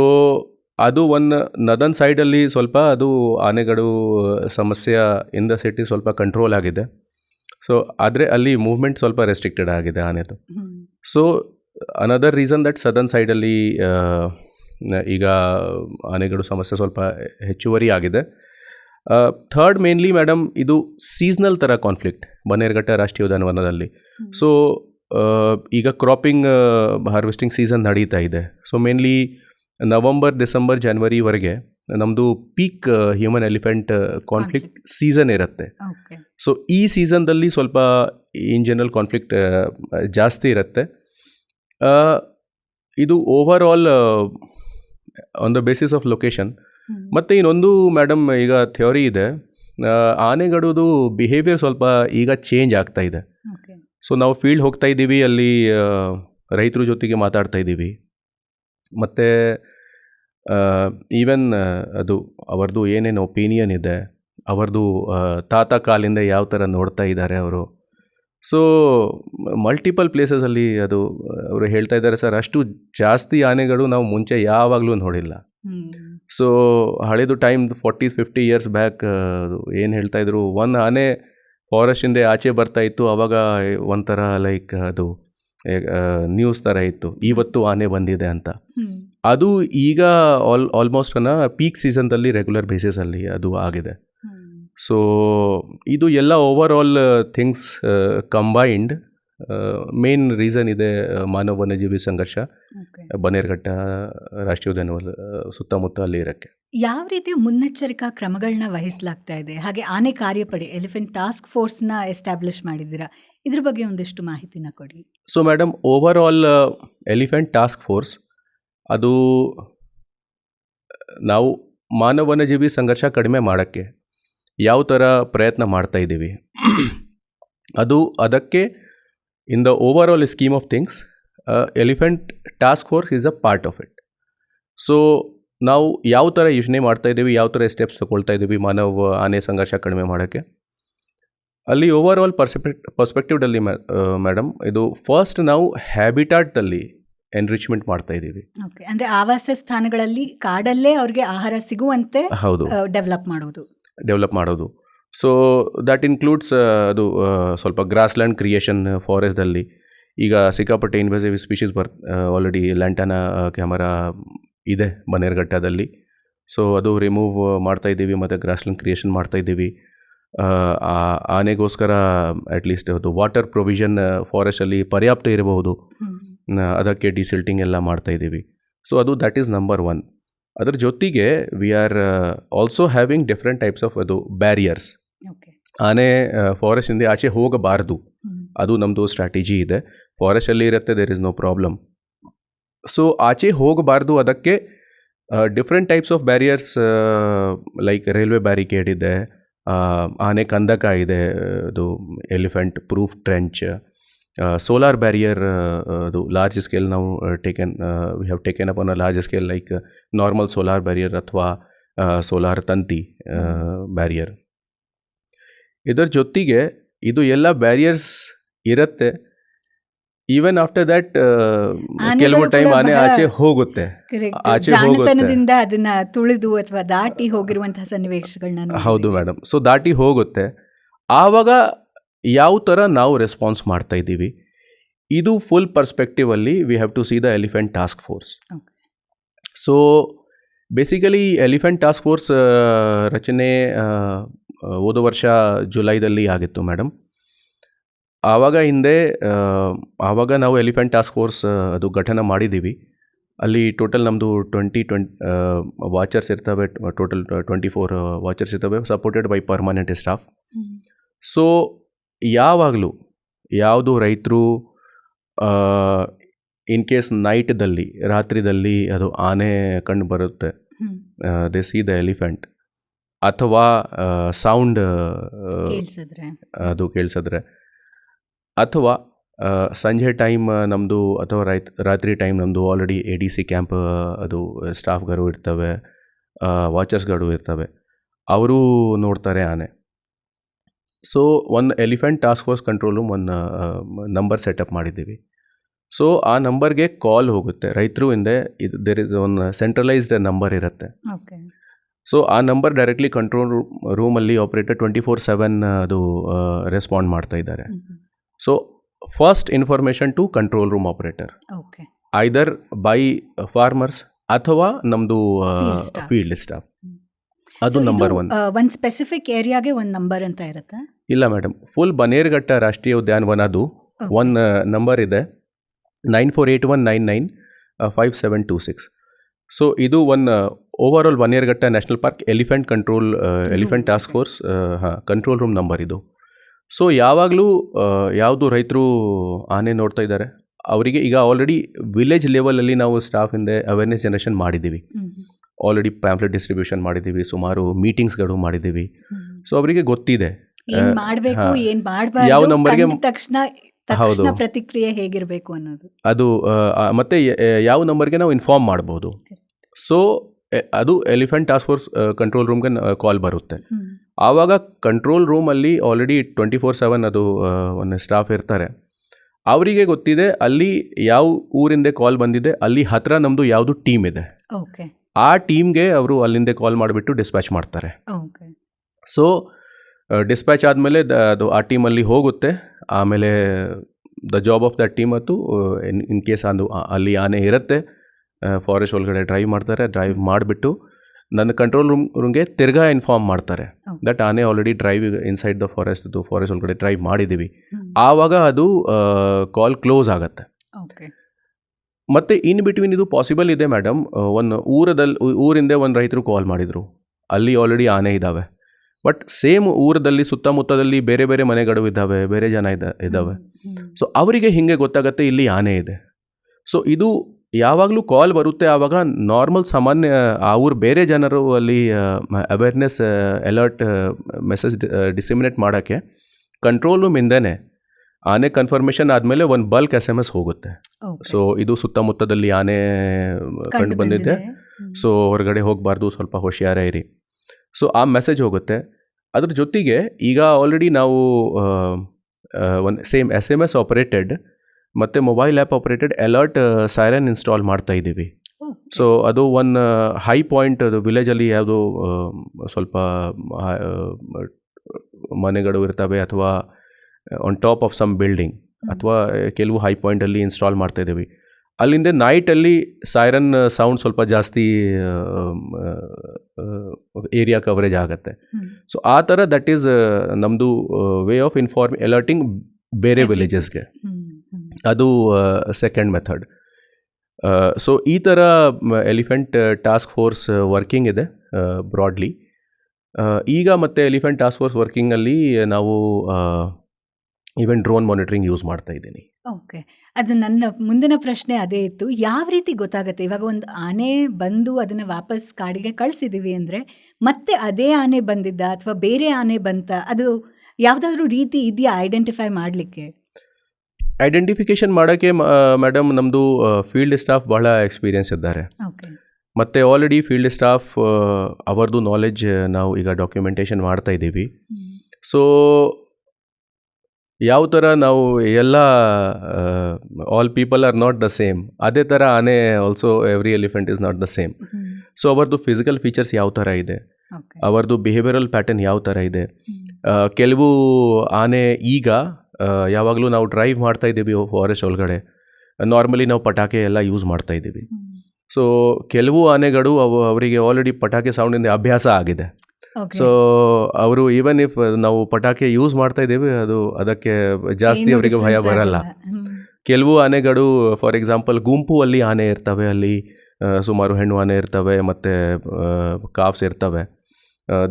ಅದು ಒನ್ ನದನ್ ಸೈಡಲ್ಲಿ ಸ್ವಲ್ಪ ಅದು ಆನೆಗಳು ಸಮಸ್ಯೆ ಇನ್ ದ ಸಿಟಿ ಸ್ವಲ್ಪ ಕಂಟ್ರೋಲ್ ಆಗಿದೆ. ಸೊ ಆದರೆ ಅಲ್ಲಿ ಮೂವ್ಮೆಂಟ್ ಸ್ವಲ್ಪ ರೆಸ್ಟ್ರಿಕ್ಟೆಡ್ ಆಗಿದೆ ಆನೆದು. So another reason that southern ಸೈಡಲ್ಲಿ ಈಗ ಆನೆಗಳು ಸಮಸ್ಯೆ ಸ್ವಲ್ಪ ಹೆಚ್ಚುವರಿ ಆಗಿದೆ. ಥರ್ಡ್ ಮೇನ್ಲಿ ಮೇಡಮ್ ಇದು ಸೀಸ್ನಲ್ ಥರ ಕಾನ್ಫ್ಲಿಕ್ಟ್ ಬನ್ನೇರ್ಘಟ್ಟ ರಾಷ್ಟ್ರೀಯ ಉದ್ಯಾನವನದಲ್ಲಿ. ಸೊ ಈಗ ಕ್ರಾಪಿಂಗ್ ಹಾರ್ವೆಸ್ಟಿಂಗ್ ಸೀಸನ್ ನಡೀತಾ ಇದೆ. ಸೊ ಮೇನ್ಲಿ ನವಂಬರ್ ಡಿಸೆಂಬರ್ ಜನವರಿವರೆಗೆ ನಮ್ಮದು peak human elephant conflict season ಇರುತ್ತೆ. ಸೊ ಈ ಸೀಸನ್ದಲ್ಲಿ ಸ್ವಲ್ಪ ಇನ್ ಜನರಲ್ ಕಾನ್ಫ್ಲಿಕ್ಟ್ ಜಾಸ್ತಿ ಇರುತ್ತೆ. ಇದು over all on the basis of location ಮತ್ತು ಇನ್ನೊಂದು ಮೇಡಮ್ ಈಗ ಥಿಯೋರಿ ಇದೆ. ಆನೆಗಡೋದು ಆನೆಗಳದು ಬಿಹೇವಿಯರ್ ಸ್ವಲ್ಪ ಈಗ ಚೇಂಜ್ ಆಗ್ತಾ ಇದೆ. ಸೊ ನಾವು ಫೀಲ್ಡ್ ಹೋಗ್ತಾ ಇದ್ದೀವಿ ಅಲ್ಲಿ ರೈತರ ಜೊತೆಗೆ ಮಾತಾಡ್ತಾ ಇದ್ದೀವಿ ಮತ್ತು ಈವನ್ ಅದು ಅವ್ರದ್ದು ಏನೇನು ಒಪೀನಿಯನ್ ಇದೆ ಅವ್ರದ್ದು ತಾತ ಕಾಲಿಂದ ಯಾವ ಥರ ನೋಡ್ತಾ ಇದ್ದಾರೆ ಅವರು. ಸೊ ಮಲ್ಟಿಪಲ್ ಪ್ಲೇಸಸಲ್ಲಿ ಅದು ಅವರು ಹೇಳ್ತಾ ಇದ್ದಾರೆ ಸರ್ ಅಷ್ಟು ಜಾಸ್ತಿ ಆನೆಗಳು ನಾವು ಮುಂಚೆ ಯಾವಾಗಲೂ ನೋಡಿಲ್ಲ. ಸೊ ಹಳೆದು time forty fifty years back ಏನು ಹೇಳ್ತಾ ಇದ್ರು ಒನ್ ಆನೆ ಫಾರೆಸ್ಟಿಂದ ಆಚೆ ಬರ್ತಾ ಇತ್ತು ಅವಾಗ ಒಂಥರ ಲೈಕ್ ಅದು ನ್ಯೂಸ್ ಥರ ಇತ್ತು. ಇವತ್ತು ಆನೆ ಬಂದಿದೆ ಅಂತ. ಅದು ಈಗ ಆಲ್ ಆಲ್ಮೋಸ್ಟ್ ಅನ್ನ ಪೀಕ್ ಸೀಸನ್ದಲ್ಲಿ ರೆಗ್ಯುಲರ್ ಬೇಸಿಸಲ್ಲಿ ಅದು ಆಗಿದೆ. ಸೊ ಇದು ಎಲ್ಲ over all things combined main reason ಇದೆ ಮಾನವ ವನ್ಯಜೀವಿ ಸಂಘರ್ಷ. ಬನೇರ್ಘಟ್ಟ ರಾಷ್ಟ್ರೀಯ ಉದ್ಯಾನವನ ಸುತ್ತಮುತ್ತ ಅಲ್ಲಿ ಇರೋಕ್ಕೆ. ಯಾವ ರೀತಿ ಮುನ್ನೆಚ್ಚರಿಕಾ ಕ್ರಮಗಳನ್ನ ವಹಿಸಲಾಗ್ತಾ ಇದೆ? ಹಾಗೆ ಆನೆ ಕಾರ್ಯಪಡೆ ಎಲಿಫೆಂಟ್ ಟಾಸ್ಕ್ ಫೋರ್ಸ್ನ ಎಸ್ಟಾಬ್ಲಿಷ್ ಮಾಡಿದ್ದೀರಾ? ಇದ್ರ ಬಗ್ಗೆ ಒಂದಿಷ್ಟು ಮಾಹಿತಿನ ಕೊಡಿ. So madam over all elephant task force ಅದು, ನಾವು ಮಾನವ ವನ್ಯಜೀವಿ ಸಂಘರ್ಷ ಕಡಿಮೆ ಮಾಡೋಕ್ಕೆ ಯಾವ ಥರ ಪ್ರಯತ್ನ ಮಾಡ್ತಾ ಇದ್ದೀವಿ. ಅದು ಅದಕ್ಕೆ in the over all scheme of things elephant task force is a part of it so ನಾವು ಯಾವ ಥರ ಯೋಚನೆ ಮಾಡ್ತಾ ಇದ್ದೀವಿ, ಯಾವ ಥರ ಸ್ಟೆಪ್ಸ್ ತಗೊಳ್ತಾ ಇದ್ದೀವಿ ಮಾನವ ಆನೆ ಸಂಘರ್ಷ ಕಡಿಮೆ ಮಾಡೋಕ್ಕೆ? ಅಲ್ಲಿ ಓವರ್ ಆಲ್ ಪರ್ಸೆಪ್ಟ್ ಪರ್ಸ್ಪೆಕ್ಟಿವ್ಡಲ್ಲಿ ಮೇಡಮ್ ಇದು ಫಸ್ಟ್ ನಾವು ಹ್ಯಾಬಿಟಾಟ್ದಲ್ಲಿ ಎನ್ರಿಚ್ಮೆಂಟ್ ಮಾಡ್ತಾ ಇದ್ದೀವಿ. ಓಕೆ ಅಂದ್ರೆ ಆವಾಸ ಸ್ಥಾನಗಳಲ್ಲಿ ಕಾಡಲ್ಲೇ ಅವ್ರಿಗೆ ಆಹಾರ ಸಿಗುವಂತೆ ಹೌದು. ಡೆವಲಪ್ ಮಾಡೋದು. ಡೆವಲಪ್ ಮಾಡೋದು. ಸೊ ದ್ಯಾಟ್ ಇನ್ಕ್ಲೂಡ್ಸ್ ಅದು ಸ್ವಲ್ಪ ಗ್ರಾಸ್ಲ್ಯಾಂಡ್ ಕ್ರಿಯೇಷನ್ ಫಾರೆಸ್ಟಲ್ಲಿ ಈಗ ಸಿಕ್ಕಾಪಟ್ಟೆ ಇನ್ವೆಸಿವ್ ಸ್ಪೀಷೀಸ್ ಬರ್ ಆಲ್ರೆಡಿ ಲ್ಯಾಂಟನ ಕ್ಯಾಮರಾ ಇದೆ ಬನ್ನೇರ್ಘಟ್ಟದಲ್ಲಿ ಸೊ ಅದು ರಿಮೂವ್ ಮಾಡ್ತಾ ಇದ್ದೀವಿ ಮತ್ತು ಗ್ರಾಸ್ಲ್ಯಾಂಡ್ ಕ್ರಿಯೇಷನ್ ಮಾಡ್ತಾ ಇದ್ದೀವಿ. ಆನೆಗೋಸ್ಕರ ಅಟ್ಲೀಸ್ಟ್ ಅದು ವಾಟರ್ ಪ್ರೊವಿಷನ್ ಫಾರೆಸ್ಟಲ್ಲಿ ಪರ್ಯಾಪ್ತ ಇರಬಹುದು. ಅದಕ್ಕೆ ಡಿಸಿಲ್ಟಿಂಗ್ ಎಲ್ಲ ಮಾಡ್ತಾ ಇದ್ದೀವಿ. ಸೊ ಅದು ದ್ಯಾಟ್ ಈಸ್ ನಂಬರ್ ಒನ್ ಅದರ ಜೊತೆಗೆ we are also having different types of ಅದು ಬ್ಯಾರಿಯರ್ಸ್ ಆನೆ ಫಾರೆಸ್ಟಿಂದ ಆಚೆ ಹೋಗಬಾರ್ದು. ಅದು ನಮ್ಮದು ಸ್ಟ್ರಾಟಜಿ ಇದೆ. ಫಾರೆಸ್ಟಲ್ಲಿ ಇರುತ್ತೆ there is no problem so ಆಚೆ ಹೋಗಬಾರ್ದು ಅದಕ್ಕೆ different types of barriers like railway barricade ಇದೆ. ಆನೆ ಕಂದಕ ಇದೆ ಅದು elephant proof trench solar barrier ಅದು ಲಾರ್ಜ್ ಸ್ಕೇಲ್ ನಾವು taken we have taken up on a large scale like normal solar barrier ಅಥವಾ ಸೋಲಾರ್ ತಂತಿ ಬ್ಯಾರಿಯರ್ ಇದರ ಜೊತೆಗೆ ಇದು ಎಲ್ಲ ಬ್ಯಾರಿಯರ್ಸ್ ಇರುತ್ತೆ. ಈವನ್ ಆಫ್ಟರ್ ದಟ್ ಕೆಲವು ಟೈಮ್ ಆನೆ ಆಚೆ ಹೋಗುತ್ತೆ. ಆಚೆ. ಜಾಣತನದಿಂದ ಅದನ್ನ ತುಳಿದು ಅಥವಾ ದಾಟಿ ಹೋಗಿರುವಂತಹ ಸನ್ನಿವೇಶಗಳನ್ನ ಹೌದು ಮೇಡಮ್ ಸೊ ದಾಟಿ ಹೋಗುತ್ತೆ. ಆವಾಗ ಯಾವ ಥರ ನಾವು ರೆಸ್ಪಾನ್ಸ್ ಮಾಡ್ತಾ ಇದ್ದೀವಿ? ಇದು ಫುಲ್ ಪರ್ಸ್ಪೆಕ್ಟಿವ್ ಅಲ್ಲಿ we have to see the elephant task force. So basically elephant task force ರಚನೆ ಆ, ಆ, ಹೋದ ವರ್ಷ ಜುಲೈದಲ್ಲಿ ಆಗಿತ್ತು ಮೇಡಮ್ ಆವಾಗ ಹಿಂದೆ ಆವಾಗ ನಾವು ಎಲಿಫೆಂಟ್ ಟಾಸ್ಕ್ ಫೋರ್ಸ್ ಅದು ಘಟನೆ ಮಾಡಿದ್ದೀವಿ. ಅಲ್ಲಿ ಟೋಟಲ್ ನಮ್ಮದು ಟ್ವೆಂಟಿ ಟ್ವೆಂಟ್ ವಾಚರ್ಸ್ ಇರ್ತವೆ ಟೋಟಲ್ ಟ್ವೆಂಟಿ ಫೋರ್ ವಾಚರ್ಸ್ ಇರ್ತವೆ supported by permanent staff. So ಯಾವಾಗಲೂ ಯಾವುದು ರೈತರು ಇನ್ ಕೇಸ್ ನೈಟ್ದಲ್ಲಿ ರಾತ್ರಿದಲ್ಲಿ ಅದು ಆನೆ ಕಂಡು ಬರುತ್ತೆ ದೇ ಸಿ ದ ಎಲಿಫೆಂಟ್ ಅಥವಾ ಸೌಂಡ್ ಅದು ಕೇಳಿಸಿದ್ರೆ. ಅಥವಾ ಸಂಜೆ ಟೈಮ್ ನಮ್ಮದು ಅಥವಾ ರೈತ್ ರಾತ್ರಿ ಟೈಮ್ ನಮ್ಮದು already A D C camp ಅದು ಸ್ಟಾಫ್ಗಳು ಇರ್ತವೆ ವಾಚರ್ಸ್ಗಳು ಇರ್ತವೆ. ಅವರು ನೋಡ್ತಾರೆ ಆನೆ. So one elephant task force control room ಒಂದು ನಂಬರ್ ಸೆಟಪ್ ಮಾಡಿದ್ದೀವಿ. ಸೊ ಆ ನಂಬರ್ಗೆ ಕಾಲ್ ಹೋಗುತ್ತೆ. ರೈತರು ಹಿಂದೆ ಇದು there is one centralised number ಇರುತ್ತೆ. ಓಕೆ ಸೊ ಆ ನಂಬರ್ ಡೈರೆಕ್ಟ್ಲಿ ಕಂಟ್ರೋಲ್ ರೂಮಲ್ಲಿ ಆಪ್ರೇಟರ್ ಟ್ವೆಂಟಿ ಫೋರ್ ಸೆವೆನ್ ಅದು ರೆಸ್ಪಾಂಡ್ ಮಾಡ್ತಾ ಇದ್ದಾರೆ. So first information to control room operator okay either by farmers ಅಥವಾ ನಮ್ಮದು ಫೀಲ್ಡ್ ಸ್ಟಾಫ್ ಅದು ನಂಬರ್ ಒನ್ ಒಂದು ಸ್ಪೆಸಿಫಿಕ್ ಏರಿಯಾಗೆ ಒಂದು ನಂಬರ್ ಅಂತ ಇರುತ್ತೆ? ಇಲ್ಲ ಮೇಡಮ್ ಫುಲ್ ಬನೇರ್ಘಟ್ಟ ರಾಷ್ಟ್ರೀಯ ಉದ್ಯಾನವನ ಅದು. ಒನ್ ನಂಬರ್ ಇದೆ. Nine four eight one nine nine five seven two six so ಇದು one over all Bannerghatta national park elephant control elephant task. Force ಹಾಂ ಕಂಟ್ರೋಲ್ ರೂಮ್ ನಂಬರ್ ಇದು. ಸೊ ಯಾವಾಗಲೂ ಯಾವುದು ರೈತರು ಆನೆ ನೋಡ್ತಾ ಇದ್ದಾರೆ ಅವರಿಗೆ ಈಗ ಆಲ್ರೆಡಿ ವಿಲೇಜ್ ಲೆವೆಲಲ್ಲಿ ನಾವು ಸ್ಟಾಫ್ ಹಿಂದೆ ಅವೇರ್ನೆಸ್ ಜನರೇಷನ್ ಮಾಡಿದ್ದೀವಿ. ಆಲ್ರೆಡಿ ಪ್ಯಾಂಪ್ಲೆಟ್ ಡಿಸ್ಟ್ರಿಬ್ಯೂಷನ್ ಮಾಡಿದ್ದೀವಿ ಸುಮಾರು ಮೀಟಿಂಗ್ಸ್ಗಳು ಮಾಡಿದ್ದೀವಿ. ಸೊ ಅವರಿಗೆ ಗೊತ್ತಿದೆ ಯಾವ ನಂಬರ್ಗೆ- ಹೌದು. ಪ್ರತಿಕ್ರಿಯೆ ಹೇಗಿರಬೇಕು ಅನ್ನೋದು ಅದು ಮತ್ತೆ ಯಾವ ನಂಬರ್ಗೆ ನಾವು ಇನ್ಫಾರ್ಮ್ ಮಾಡ್ಬೋದು ಸೊ ಅದು ಎಲಿಫೆಂಟ್ ಟಾಸ್ಕ್ ಫೋರ್ಸ್ ಕಂಟ್ರೋಲ್ ರೂಮ್ಗೆ ಕಾಲ್ ಬರುತ್ತೆ. ಆವಾಗ ಕಂಟ್ರೋಲ್ ರೂಮಲ್ಲಿ ಆಲ್ರೆಡಿ ಟ್ವೆಂಟಿ ಫೋರ್ ಸೆವೆನ್ ಅದು ಒಂದು ಸ್ಟಾಫ್ ಇರ್ತಾರೆ. ಅವರಿಗೆ ಗೊತ್ತಿದೆ ಅಲ್ಲಿ ಯಾವ ಊರಿಂದ ಕಾಲ್ ಬಂದಿದೆ ಅಲ್ಲಿ ಹತ್ರ ನಮ್ಮದು ಯಾವುದು ಟೀಮ್ ಇದೆ. ಓಕೆ ಆ ಟೀಮ್ಗೆ ಅವರು ಅಲ್ಲಿಂದ ಕಾಲ್ ಮಾಡಿಬಿಟ್ಟು ಡಿಸ್ಪ್ಯಾಚ್ ಮಾಡ್ತಾರೆ. ಸೊ ಡಿಸ್ಪ್ಯಾಚ್ ಆದಮೇಲೆ ಅದು ಆ ಟೀಮಲ್ಲಿ ಹೋಗುತ್ತೆ. ಆಮೇಲೆ the job of the team ಅದು ಇನ್ ಇನ್ ಕೇಸ್ ಅದು ಅಲ್ಲಿ ಆನೆ ಇರುತ್ತೆ. ಫಾರೆಸ್ಟ್ ಒಳಗಡೆ ಡ್ರೈವ್ ಮಾಡ್ತಾರೆ ಡ್ರೈವ್ ಮಾಡಿಬಿಟ್ಟು ನನ್ನ ಕಂಟ್ರೋಲ್ ರೂಮ್ ರೂಮ್ಗೆ ತಿರ್ಗಾ ಇನ್ಫಾರ್ಮ್ ಮಾಡ್ತಾರೆ. ದಟ್ ಆನೆ already drive inside the forest forest ಒಳಗಡೆ ಡ್ರೈವ್ ಮಾಡಿದ್ದೀವಿ. ಆವಾಗ ಅದು ಕಾಲ್ ಕ್ಲೋಸ್ ಆಗುತ್ತೆ. ಓಕೆ ಮತ್ತು ಇನ್ ಬಿಟ್ವೀನ್ ಇದು ಪಾಸಿಬಲ್ ಇದೆ ಮೇಡಮ್ ಒಂದು ಊರದಲ್ಲಿ ಊರಿಂದ ಒಂದು ರೈತರು ಕಾಲ್ ಮಾಡಿದರು. ಅಲ್ಲಿ ಆಲ್ರೆಡಿ ಆನೆ ಇದ್ದಾವೆ ಬಟ್ ಸೇಮ್ ಊರದಲ್ಲಿ ಸುತ್ತಮುತ್ತದಲ್ಲಿ ಬೇರೆ ಬೇರೆ ಮನೆಗಳು ಇದ್ದಾವೆ ಬೇರೆ ಜನ ಇದ್ದ ಇದ್ದಾವೆ. ಸೊ ಅವರಿಗೆ ಹಿಂಗೆ ಗೊತ್ತಾಗತ್ತೆ ಇಲ್ಲಿ ಆನೆ ಇದೆ. ಸೊ ಇದು ಯಾವಾಗಲೂ ಕಾಲ್ ಬರುತ್ತೆ ಆವಾಗ ನಾರ್ಮಲ್ ಸಾಮಾನ್ಯ ಅವ್ರು ಊರು ಬೇರೆ ಜನರು ಅಲ್ಲಿ ಅವೇರ್ನೆಸ್ ಅಲರ್ಟ್ ಮೆಸೇಜ್ ಡಿಸಿಮಿನೇಟ್ ಮಾಡೋಕ್ಕೆ ಕಂಟ್ರೋಲ್ ರೂಮಿಂದನೇ ಆನೆ ಕನ್ಫರ್ಮೇಷನ್ ಆದಮೇಲೆ ಒಂದು ಬಲ್ಕ್ ಎಸ್ ಎಂ ಎಸ್ ಹೋಗುತ್ತೆ. ಸೊ ಇದು ಸುತ್ತಮುತ್ತದಲ್ಲಿ ಆನೆ ಕಂಡು ಬಂದಿದೆ. ಸೊ ಹೊರಗಡೆ ಹೋಗಬಾರ್ದು ಸ್ವಲ್ಪ ಹುಷಾರ ಇರಿ. ಸೊ ಆ ಮೆಸೇಜ್ ಹೋಗುತ್ತೆ. ಅದ್ರ ಜೊತೆಗೆ ಈಗ ಆಲ್ರೆಡಿ ನಾವು ಒಂದು same S M S operated ಮತ್ತು mobile app operated alert siren install ಮಾಡ್ತಾ ಇದ್ದೀವಿ. ಸೊ ಅದು ಒನ್ ಹೈ ಪಾಯಿಂಟ್ ಅದು ವಿಲೇಜಲ್ಲಿ ಯಾವುದು ಸ್ವಲ್ಪ ಆ, ಮನೆಗಳು ಇರ್ತವೆ ಅಥವಾ on top of some building ಅಥವಾ ಕೆಲವು ಹೈ ಪಾಯಿಂಟಲ್ಲಿ ಇನ್ಸ್ಟಾಲ್ ಮಾಡ್ತಾ ಇದ್ದೀವಿ ಅಲ್ಲಿಂದ ನೈಟಲ್ಲಿ ಸೈರನ್ ಸೌಂಡ್ ಸ್ವಲ್ಪ ಜಾಸ್ತಿ ಏರಿಯಾ ಕವರೇಜ್ ಆಗುತ್ತೆ. ಸೊ ಆ ಥರ ದಟ್ ಈಸ್ ನಮ್ಮದು ವೇ ಆಫ್ ಇನ್ಫಾರ್ಮ್ ಅಲರ್ಟಿಂಗ್ ಬೇರೆ. ವಿಲೇಜಸ್ಗೆ. ಅದು ಸೆಕೆಂಡ್ ಮೆಥಡ್ ಸೊ ಈ ಥರ ಎಲಿಫೆಂಟ್ ಟಾಸ್ಕ್ ಫೋರ್ಸ್ ವರ್ಕಿಂಗ್ ಇದೆ ಬ್ರಾಡ್ಲಿ ಈಗ ಮತ್ತೆ ಎಲಿಫೆಂಟ್ ಟಾಸ್ಕ್ ಫೋರ್ಸ್ ವರ್ಕಿಂಗಲ್ಲಿ ನಾವು ಈವನ್ ಡ್ರೋನ್ ಮಾನಿಟರಿಂಗ್ ಯೂಸ್ ಮಾಡ್ತಾ ಇದ್ದೀನಿ. ಓಕೆ ಅದು ನನ್ನ ಮುಂದಿನ ಪ್ರಶ್ನೆ ಅದೇ ಇತ್ತು. ಯಾವ ರೀತಿ ಗೊತ್ತಾಗುತ್ತೆ? ಇವಾಗ ಒಂದು ಆನೆ ಬಂದು ಅದನ್ನು ವಾಪಸ್ ಕಾಡಿಗೆ ಕಳಿಸಿದ್ದೀವಿ ಅಂದರೆ, ಮತ್ತೆ ಅದೇ ಆನೆ ಬಂದಿದ್ದ ಅಥವಾ ಬೇರೆ ಆನೆ ಬಂತ, ಅದು ಯಾವುದಾದ್ರೂ ರೀತಿ ಇದೆಯಾ ಐಡೆಂಟಿಫೈ ಮಾಡಲಿಕ್ಕೆ? ಐಡೆಂಟಿಫಿಕೇಶನ್ ಮಾಡೋಕ್ಕೆ ಮೇಡಮ್ ನಮ್ಮದು ಫೀಲ್ಡ್ ಸ್ಟಾಫ್ ಬಹಳ ಎಕ್ಸ್ಪೀರಿಯನ್ಸ್ ಇದ್ದಾರೆ. ಮತ್ತು ಆಲ್ರೆಡಿ ಫೀಲ್ಡ್ ಸ್ಟಾಫ್ ಅವರದು ನಾಲೆಜ್ ನಾವು ಈಗ ಡಾಕ್ಯುಮೆಂಟೇಷನ್ ಮಾಡ್ತಾ ಇದ್ದೀವಿ. ಸೊ ಯಾವ ಥರ ನಾವು ಎಲ್ಲ all people are not the same ಅದೇ ಥರ ಆನೆ also every elephant is not the same so ಅವರದು ಫಿಸಿಕಲ್ ಫೀಚರ್ಸ್ ಯಾವ ಥರ ಇದೆ? ಅವರದು ಬಿಹೇವಿಯರಲ್ ಪ್ಯಾಟರ್ನ್ ಯಾವ ಥರ ಇದೆ? ಕೆಲವು ಆನೆ ಈಗ ಯಾವಾಗಲೂ ನಾವು ಡ್ರೈವ್ ಮಾಡ್ತಾ ಇದ್ದೀವಿ ಫಾರೆಸ್ಟ್ ಒಳಗಡೆ. ನಾರ್ಮಲಿ ನಾವು ಪಟಾಕಿ ಎಲ್ಲ ಯೂಸ್ ಮಾಡ್ತಾ ಇದ್ದೀವಿ. ಸೊ ಕೆಲವು ಆನೆಗಳು ಅವು ಅವರಿಗೆ ಆಲ್ರೆಡಿ ಪಟಾಕಿ ಸೌಂಡಿಂದ ಅಭ್ಯಾಸ ಆಗಿದೆ. ಸೊ ಅವರು ಈವನ್ ಇಫ್ ನಾವು ಪಟಾಕಿ ಯೂಸ್ ಮಾಡ್ತಾ ಇದ್ದೀವಿ ಅದು ಅದಕ್ಕೆ ಜಾಸ್ತಿ ಅವರಿಗೆ ಭಯ ಬರಲ್ಲ. ಕೆಲವು ಆನೆಗಳು ಫಾರ್ ಎಕ್ಸಾಂಪಲ್ ಗುಂಪು ಅಲ್ಲಿ ಆನೆ ಇರ್ತವೆ ಅಲ್ಲಿ ಸುಮಾರು ಹೆಣ್ಣು ಆನೆ ಇರ್ತವೆ ಮತ್ತು ಕಾಫ್ಸ್ ಇರ್ತವೆ.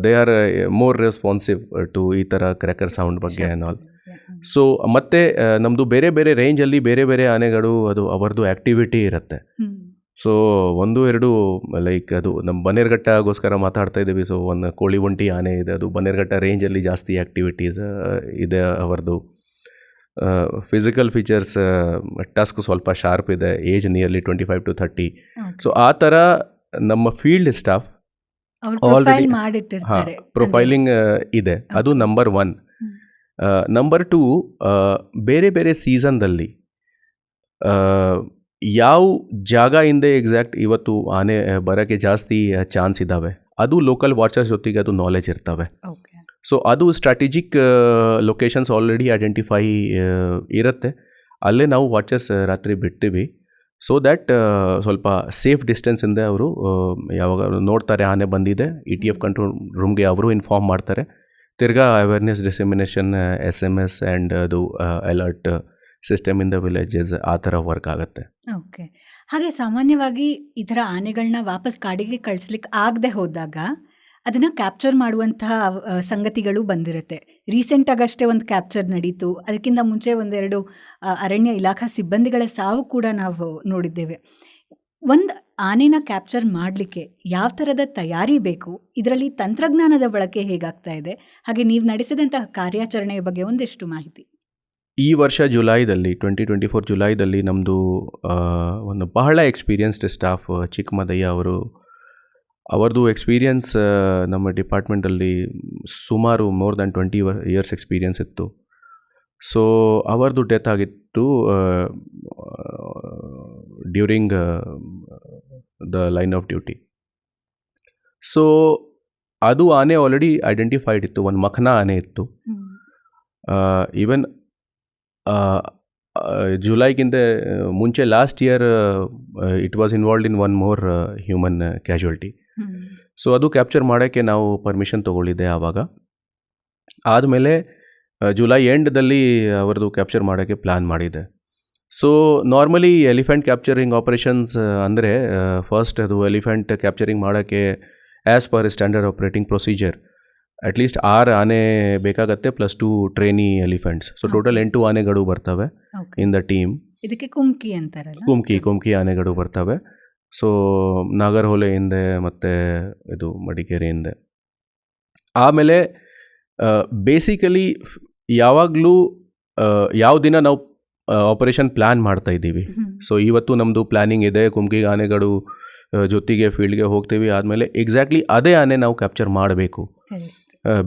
They are more responsive to ಈ ಥರ ಕ್ರ್ಯಾಕರ್ ಸೌಂಡ್ ಬಗ್ಗೆ ಆ್ಯಂಡ್ ಆಲ್ ಸೊ ಮತ್ತೆ ನಮ್ಮದು ಬೇರೆ ಬೇರೆ ರೇಂಜಲ್ಲಿ ಬೇರೆ ಬೇರೆ ಆನೆಗಳು ಅದು ಅವರದು ಆ್ಯಕ್ಟಿವಿಟಿ ಇರುತ್ತೆ. ಸೊ ಒಂದು ಎರಡು ಲೈಕ್ ಅದು ನಮ್ಮ ಬನ್ನೇರ್ಘಟ್ಟಗೋಸ್ಕರ ಮಾತಾಡ್ತಾ ಇದ್ದೀವಿ. ಸೊ ಒಂದು ಕೋಳಿ ಒಂಟಿ ಆನೆ ಇದೆ. ಅದು ಬನ್ನೇರ್ಘಟ್ಟ ರೇಂಜಲ್ಲಿ ಜಾಸ್ತಿ ಆ್ಯಕ್ಟಿವಿಟೀಸ್ ಇದೆ ಅವರದು ಫಿಸಿಕಲ್ ಫೀಚರ್ಸ್ ಟಸ್ಕ್ ಸ್ವಲ್ಪ ಶಾರ್ಪ್ ಇದೆ. Age nearly twenty five to thirty so ಆ ಥರ ನಮ್ಮ ಫೀಲ್ಡ್ ಸ್ಟಾಫ್ ಆಲ್ರೆಡಿ ಹಾಂ ಪ್ರೊಫೈಲಿಂಗ್ ಇದೆ. ಅದು ನಂಬರ್ ಒನ್. ನಂಬರ್ ಟು ಬೇರೆ ಬೇರೆ ಸೀಸನ್ದಲ್ಲಿ ಯಾವ ಜಾಗ ಹಿಂದೆ ಎಕ್ಸಾಕ್ಟ್ ಇವತ್ತು ಆನೆ ಬರೋಕ್ಕೆ ಜಾಸ್ತಿ ಚಾನ್ಸ್ ಇದ್ದಾವೆ? ಅದು ಲೋಕಲ್ ವಾಚರ್ಸ್ ಜೊತೆಗೆ ಅದು ನಾಲೆಜ್ ಇರ್ತವೆ. ಸೊ ಅದು ಸ್ಟ್ರಾಟಜಿಕ್ ಲೊಕೇಶನ್ಸ್ ಆಲ್ರೆಡಿ ಐಡೆಂಟಿಫೈ ಇರುತ್ತೆ. ಅಲ್ಲೇ ನಾವು ವಾಚರ್ಸ್ ರಾತ್ರಿ ಬಿಡ್ತೀವಿ. ಸೊ ದ್ಯಾಟ್ ಸ್ವಲ್ಪ ಸೇಫ್ ಡಿಸ್ಟೆನ್ಸಿಂದ ಅವರು ಯಾವಾಗ ನೋಡ್ತಾರೆ ಆನೆ ಬಂದಿದೆ ಇ ಟಿ ಎಫ್ ಕಂಟ್ರೋಲ್ ರೂಮ್ಗೆ ಅವರು ಇನ್ಫಾರ್ಮ್ ಮಾಡ್ತಾರೆ. ತಿರ್ಗಾ awareness dissemination S M S and ಅದು alert system in the villages ಆ ಥರ ವರ್ಕ್ ಆಗುತ್ತೆ. ಓಕೆ ಹಾಗೆ ಸಾಮಾನ್ಯವಾಗಿ ಈ ಥರ ಆನೆಗಳನ್ನ ವಾಪಸ್ ಕಾಡಿಗೆ ಕಳಿಸ್ಲಿಕ್ಕೆ ಆಗದೆ ಹೋದಾಗ ಅದನ್ನು ಕ್ಯಾಪ್ಚರ್ ಮಾಡುವಂತಹ ಸಂಗತಿಗಳು ಬಂದಿರುತ್ತೆ. ರೀಸೆಂಟಾಗಷ್ಟೇ ಒಂದು ಕ್ಯಾಪ್ಚರ್ ನಡೀತು. ಅದಕ್ಕಿಂತ ಮುಂಚೆ ಒಂದೆರಡು ಅರಣ್ಯ ಇಲಾಖಾ ಸಿಬ್ಬಂದಿಗಳ ಸಾವು ಕೂಡ ನಾವು ನೋಡಿದ್ದೇವೆ. ಒಂದು ಆನೆನ ಕ್ಯಾಪ್ಚರ್ ಮಾಡಲಿಕ್ಕೆ ಯಾವ ಥರದ ತಯಾರಿ ಬೇಕು? ಇದರಲ್ಲಿ ತಂತ್ರಜ್ಞಾನದ ಬಳಕೆ ಹೇಗಾಗ್ತಾ ಇದೆ? ಹಾಗೆ ನೀವು ನಡೆಸಿದಂತಹ ಕಾರ್ಯಾಚರಣೆಯ ಬಗ್ಗೆ ಒಂದಿಷ್ಟು ಮಾಹಿತಿ. ಈ ವರ್ಷ ಜುಲೈದಲ್ಲಿ ಟ್ವೆಂಟಿ ಟ್ವೆಂಟಿ ಫೋರ್ ಜುಲೈದಲ್ಲಿ ನಮ್ಮದು ಒಂದು ಬಹಳ ಎಕ್ಸ್ಪೀರಿಯನ್ಸ್ಡ್ ಸ್ಟಾಫ್ ಚಿಕ್ಕಮದಯ್ಯ ಅವರು, ಅವರದು ಎಕ್ಸ್ಪೀರಿಯನ್ಸ್ ನಮ್ಮ ಡಿಪಾರ್ಟ್ಮೆಂಟಲ್ಲಿ ಸುಮಾರು more than twenty years experience ಇತ್ತು. ಸೊ ಅವರದು ಡೆತ್ ಆಗಿತ್ತು during the line of duty so ಅದು ಆನೆ ಆಲ್ರೆಡಿ ಐಡೆಂಟಿಫೈಡ್ ಇತ್ತು ಒಂದು ಮಖನಾ ಆನೆ ಇತ್ತು. ಈವನ್ ಜುಲೈಗಿಂತ ಮುಂಚೆ last year it was involved in one more human casualty so ಅದು ಕ್ಯಾಪ್ಚರ್ ಮಾಡೋಕ್ಕೆ ನಾವು ಪರ್ಮಿಷನ್ ತೊಗೊಳ್ಳಿದ್ದೆ ಆವಾಗ. ಆದಮೇಲೆ ಜುಲೈ ಎಂಡ್ದಲ್ಲಿ ಅವರದು ಕ್ಯಾಪ್ಚರ್ ಮಾಡೋಕ್ಕೆ ಪ್ಲ್ಯಾನ್ ಮಾಡಿದೆ so normally elephant capturing operations ಅಂದರೆ ಫಸ್ಟ್ ಅದು ಎಲಿಫೆಂಟ್ ಕ್ಯಾಪ್ಚರಿಂಗ್ ಮಾಡೋಕ್ಕೆ as per standard operating procedure at least ಆರು ಆನೆ ಬೇಕಾಗತ್ತೆ plus two trainee elephants so total. ಎಂಟು ಆನೆಗಳು ಬರ್ತವೆ ಇನ್ ದ ಟೀಮ್ ಇದಕ್ಕೆ ಕುಮ್ಕಿ ಅಂತಾರಲ್ಲ? ಕುಮ್ಕಿ ಕುಮ್ಕಿ ಆನೆಗಳು ಬರ್ತವೆ. ಸೊ ನಾಗರಹೊಳೆ ಹಿಂದೆ ಮತ್ತು ಇದು ಮಡಿಕೇರಿ ಹಿಂದೆ. ಆಮೇಲೆ ಬೇಸಿಕಲಿ ಯಾವಾಗಲೂ ಯಾವ ದಿನ ನಾವು ಆಪರೇಷನ್ ಪ್ಲ್ಯಾನ್ ಮಾಡ್ತಾ ಇದ್ದೀವಿ. ಸೊ ಇವತ್ತು ನಮ್ಮದು ಪ್ಲ್ಯಾನಿಂಗ್ ಇದೆ ಕುಮ್ಕಿ ಆನೆಗಳು ಜೊತೆಗೆ ಫೀಲ್ಡ್ಗೆ ಹೋಗ್ತೀವಿ. ಆದಮೇಲೆ ಎಕ್ಸಾಕ್ಟ್ಲಿ ಅದೇ ಆನೆ ನಾವು ಕ್ಯಾಪ್ಚರ್ ಮಾಡಬೇಕು.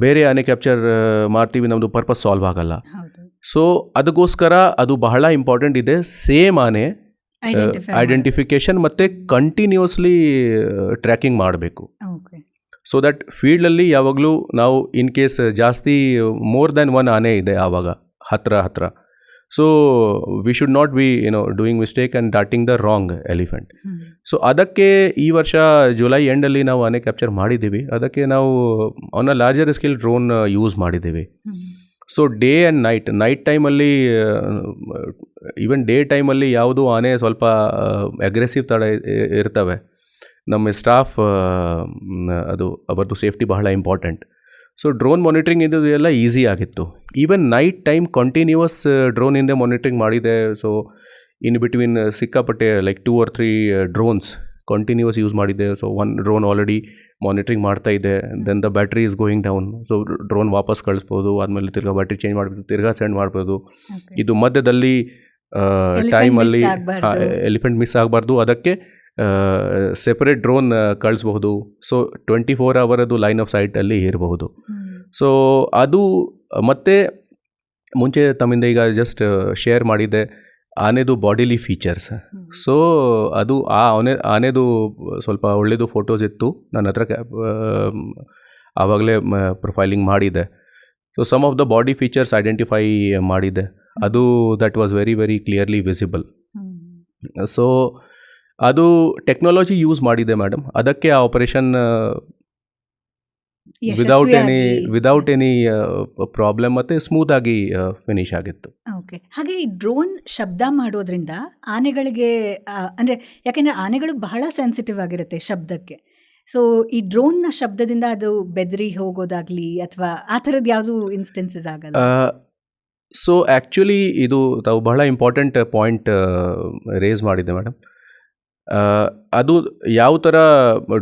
ಬೇರೆ ಆನೆ ಕ್ಯಾಪ್ಚರ್ ಮಾಡ್ತೀವಿ ನಮ್ಮದು ಪರ್ಪಸ್ ಸಾಲ್ವ್ ಆಗಲ್ಲ. ಸೊ ಅದಕ್ಕೋಸ್ಕರ ಅದು ಬಹಳ ಇಂಪಾರ್ಟೆಂಟ್ ಇದೆ. ಸೇಮ್ ಆನೆ ಐಡೆಂಟಿಫಿಕೇಶನ್ ಮತ್ತು ಕಂಟಿನ್ಯೂಸ್ಲಿ ಟ್ರ್ಯಾಕಿಂಗ್ ಮಾಡಬೇಕು. ಸೊ ದಟ್ ಫೀಲ್ಡಲ್ಲಿ ಯಾವಾಗಲೂ ನಾವು ಇನ್ ಕೇಸ್ ಜಾಸ್ತಿ ಮೋರ್ ದ್ಯಾನ್ ಒನ್ ಆನೆ ಇದೆ ಆವಾಗ ಹತ್ರ ಹತ್ರ. So we should not be you know doing mistake and darting the wrong elephant. So ಅದಕ್ಕೆ ಈ ವರ್ಷ ಜುಲೈ ಎಂಡಲ್ಲಿ ನಾವು ಆನೆ ಕ್ಯಾಪ್ಚರ್ ಮಾಡಿದ್ದೀವಿ. ಅದಕ್ಕೆ ನಾವು on a larger scale drone use ಮಾಡಿದ್ದೀವಿ. So day and night night ಟೈಮಲ್ಲಿ ಈವನ್ ಡೇ ಟೈಮಲ್ಲಿ ಯಾವುದು ಆನೆ ಸ್ವಲ್ಪ ಅಗ್ರೆಸಿವ್ ತಡ ಇ- ಇರ್ತವೆ. ನಮ್ಮ ಸ್ಟಾಫ್ ಅದು ಅವರದು ಸೇಫ್ಟಿ ಬಹಳ ಇಂಪಾರ್ಟೆಂಟ್ ಸೊ ಡ್ರೋನ್ ಮಾನಿಟ್ರಿಂಗ್ ಇದು ಎಲ್ಲ ಈಸಿ ಆಗಿತ್ತು. ಈವನ್ ನೈಟ್ ಟೈಮ್ ಕಂಟಿನ್ಯೂವಸ್ ಡ್ರೋನಿಂದ ಮಾನಿಟ್ರಿಂಗ್ ಮಾಡಿದೆ. ಸೊ ಇನ್ ಬಿಟ್ವೀನ್ ಸಿಕ್ಕಾಪಟ್ಟೆ like two or three drones continuous use ಮಾಡಿದ್ದೆ so one drone already monitoring ಮಾಡ್ತಾ ಇದೆ. Then the battery is going down so drone ವಾಪಸ್ ಕಳಿಸ್ಬೋದು. ಆದಮೇಲೆ ತಿರ್ಗಾ ಬ್ಯಾಟ್ರಿ ಚೇಂಜ್ ಮಾಡ್ಬೋದು ತಿರ್ಗಾ ಸೆಂಡ್ ಮಾಡ್ಬೋದು. ಇದು ಮಧ್ಯದಲ್ಲಿ ಟೈಮಲ್ಲಿ ಎಲಿಫೆಂಟ್ ಮಿಸ್ ಆಗಬಾರ್ದು. ಅದಕ್ಕೆ ಸೆಪರೇಟ್ ಡ್ರೋನ್ ಕಳಿಸ್ಬಹುದು. ಸೊ ಟ್ವೆಂಟಿ ಫೋರ್ ಅವರದು ಲೈನ್ ಆಫ್ ಸೈಟಲ್ಲಿ ಇರಬಹುದು. ಸೊ ಅದು ಮತ್ತೆ ಮುಂಚೆ ತಮ್ಮಿಂದ ಈಗ ಜಸ್ಟ್ ಶೇರ್ ಮಾಡಿದ್ದೆ ಆನೆದು ಬಾಡಿಲಿ ಫೀಚರ್ಸ್ ಸೊ ಅದು ಆ ಆನೆ ಆನೆದು ಸ್ವಲ್ಪ ಒಳ್ಳೆಯದು ಫೋಟೋಸ್ ಇತ್ತು. ನನ್ನ ಹತ್ರ ಆವಾಗಲೇ ಪ್ರೊಫೈಲಿಂಗ್ ಮಾಡಿದೆ so some of the body features identify ಮಾಡಿದೆ ಅದು that was very very clearly visible so ಅದು ಟೆಕ್ನಾಲಜಿ ಯೂಸ್ ಮಾಡಿದೆ ಮೇಡಮ್ ಅದಕ್ಕೆ ಆ operation without any without any problem ಮತ್ತೆ ಸ್ಮೂತ್ ಆಗಿ ಫಿನಿಶ್ ಆಗಿತ್ತು. ಓಕೆ ಹಾಗೆ ಈ ಡ್ರೋನ್ ಶಬ್ದ ಮಾಡೋದ್ರಿಂದ ಆನೆಗಳಿಗೆ ಅಂದ್ರೆ ಯಾಕೆಂದ್ರೆ ಆನೆಗಳು ಬಹಳ ಸೆನ್ಸಿಟಿವ್ ಆಗಿರುತ್ತೆ ಶಬ್ದಕ್ಕೆ. ಸೊ ಈ ಡ್ರೋನ್ನ ಶಬ್ದದಿಂದ ಅದು ಬೆದರಿ ಹೋಗೋದಾಗ್ಲಿ ಅಥವಾ ಆ ಥರದ್ದು ಯಾವುದು ಇನ್ಸ್ಟೆನ್ಸಸ್ ಆಗಲ್ಲ? ಸೊ ಆ್ಯಕ್ಚುಲಿ ಇದು ತಾವು ಬಹಳ ಇಂಪಾರ್ಟೆಂಟ್ ಪಾಯಿಂಟ್ ರೇಸ್ ಮಾಡಿದೆ ಮೇಡಮ್ ಅದು ಯಾವ ಥರ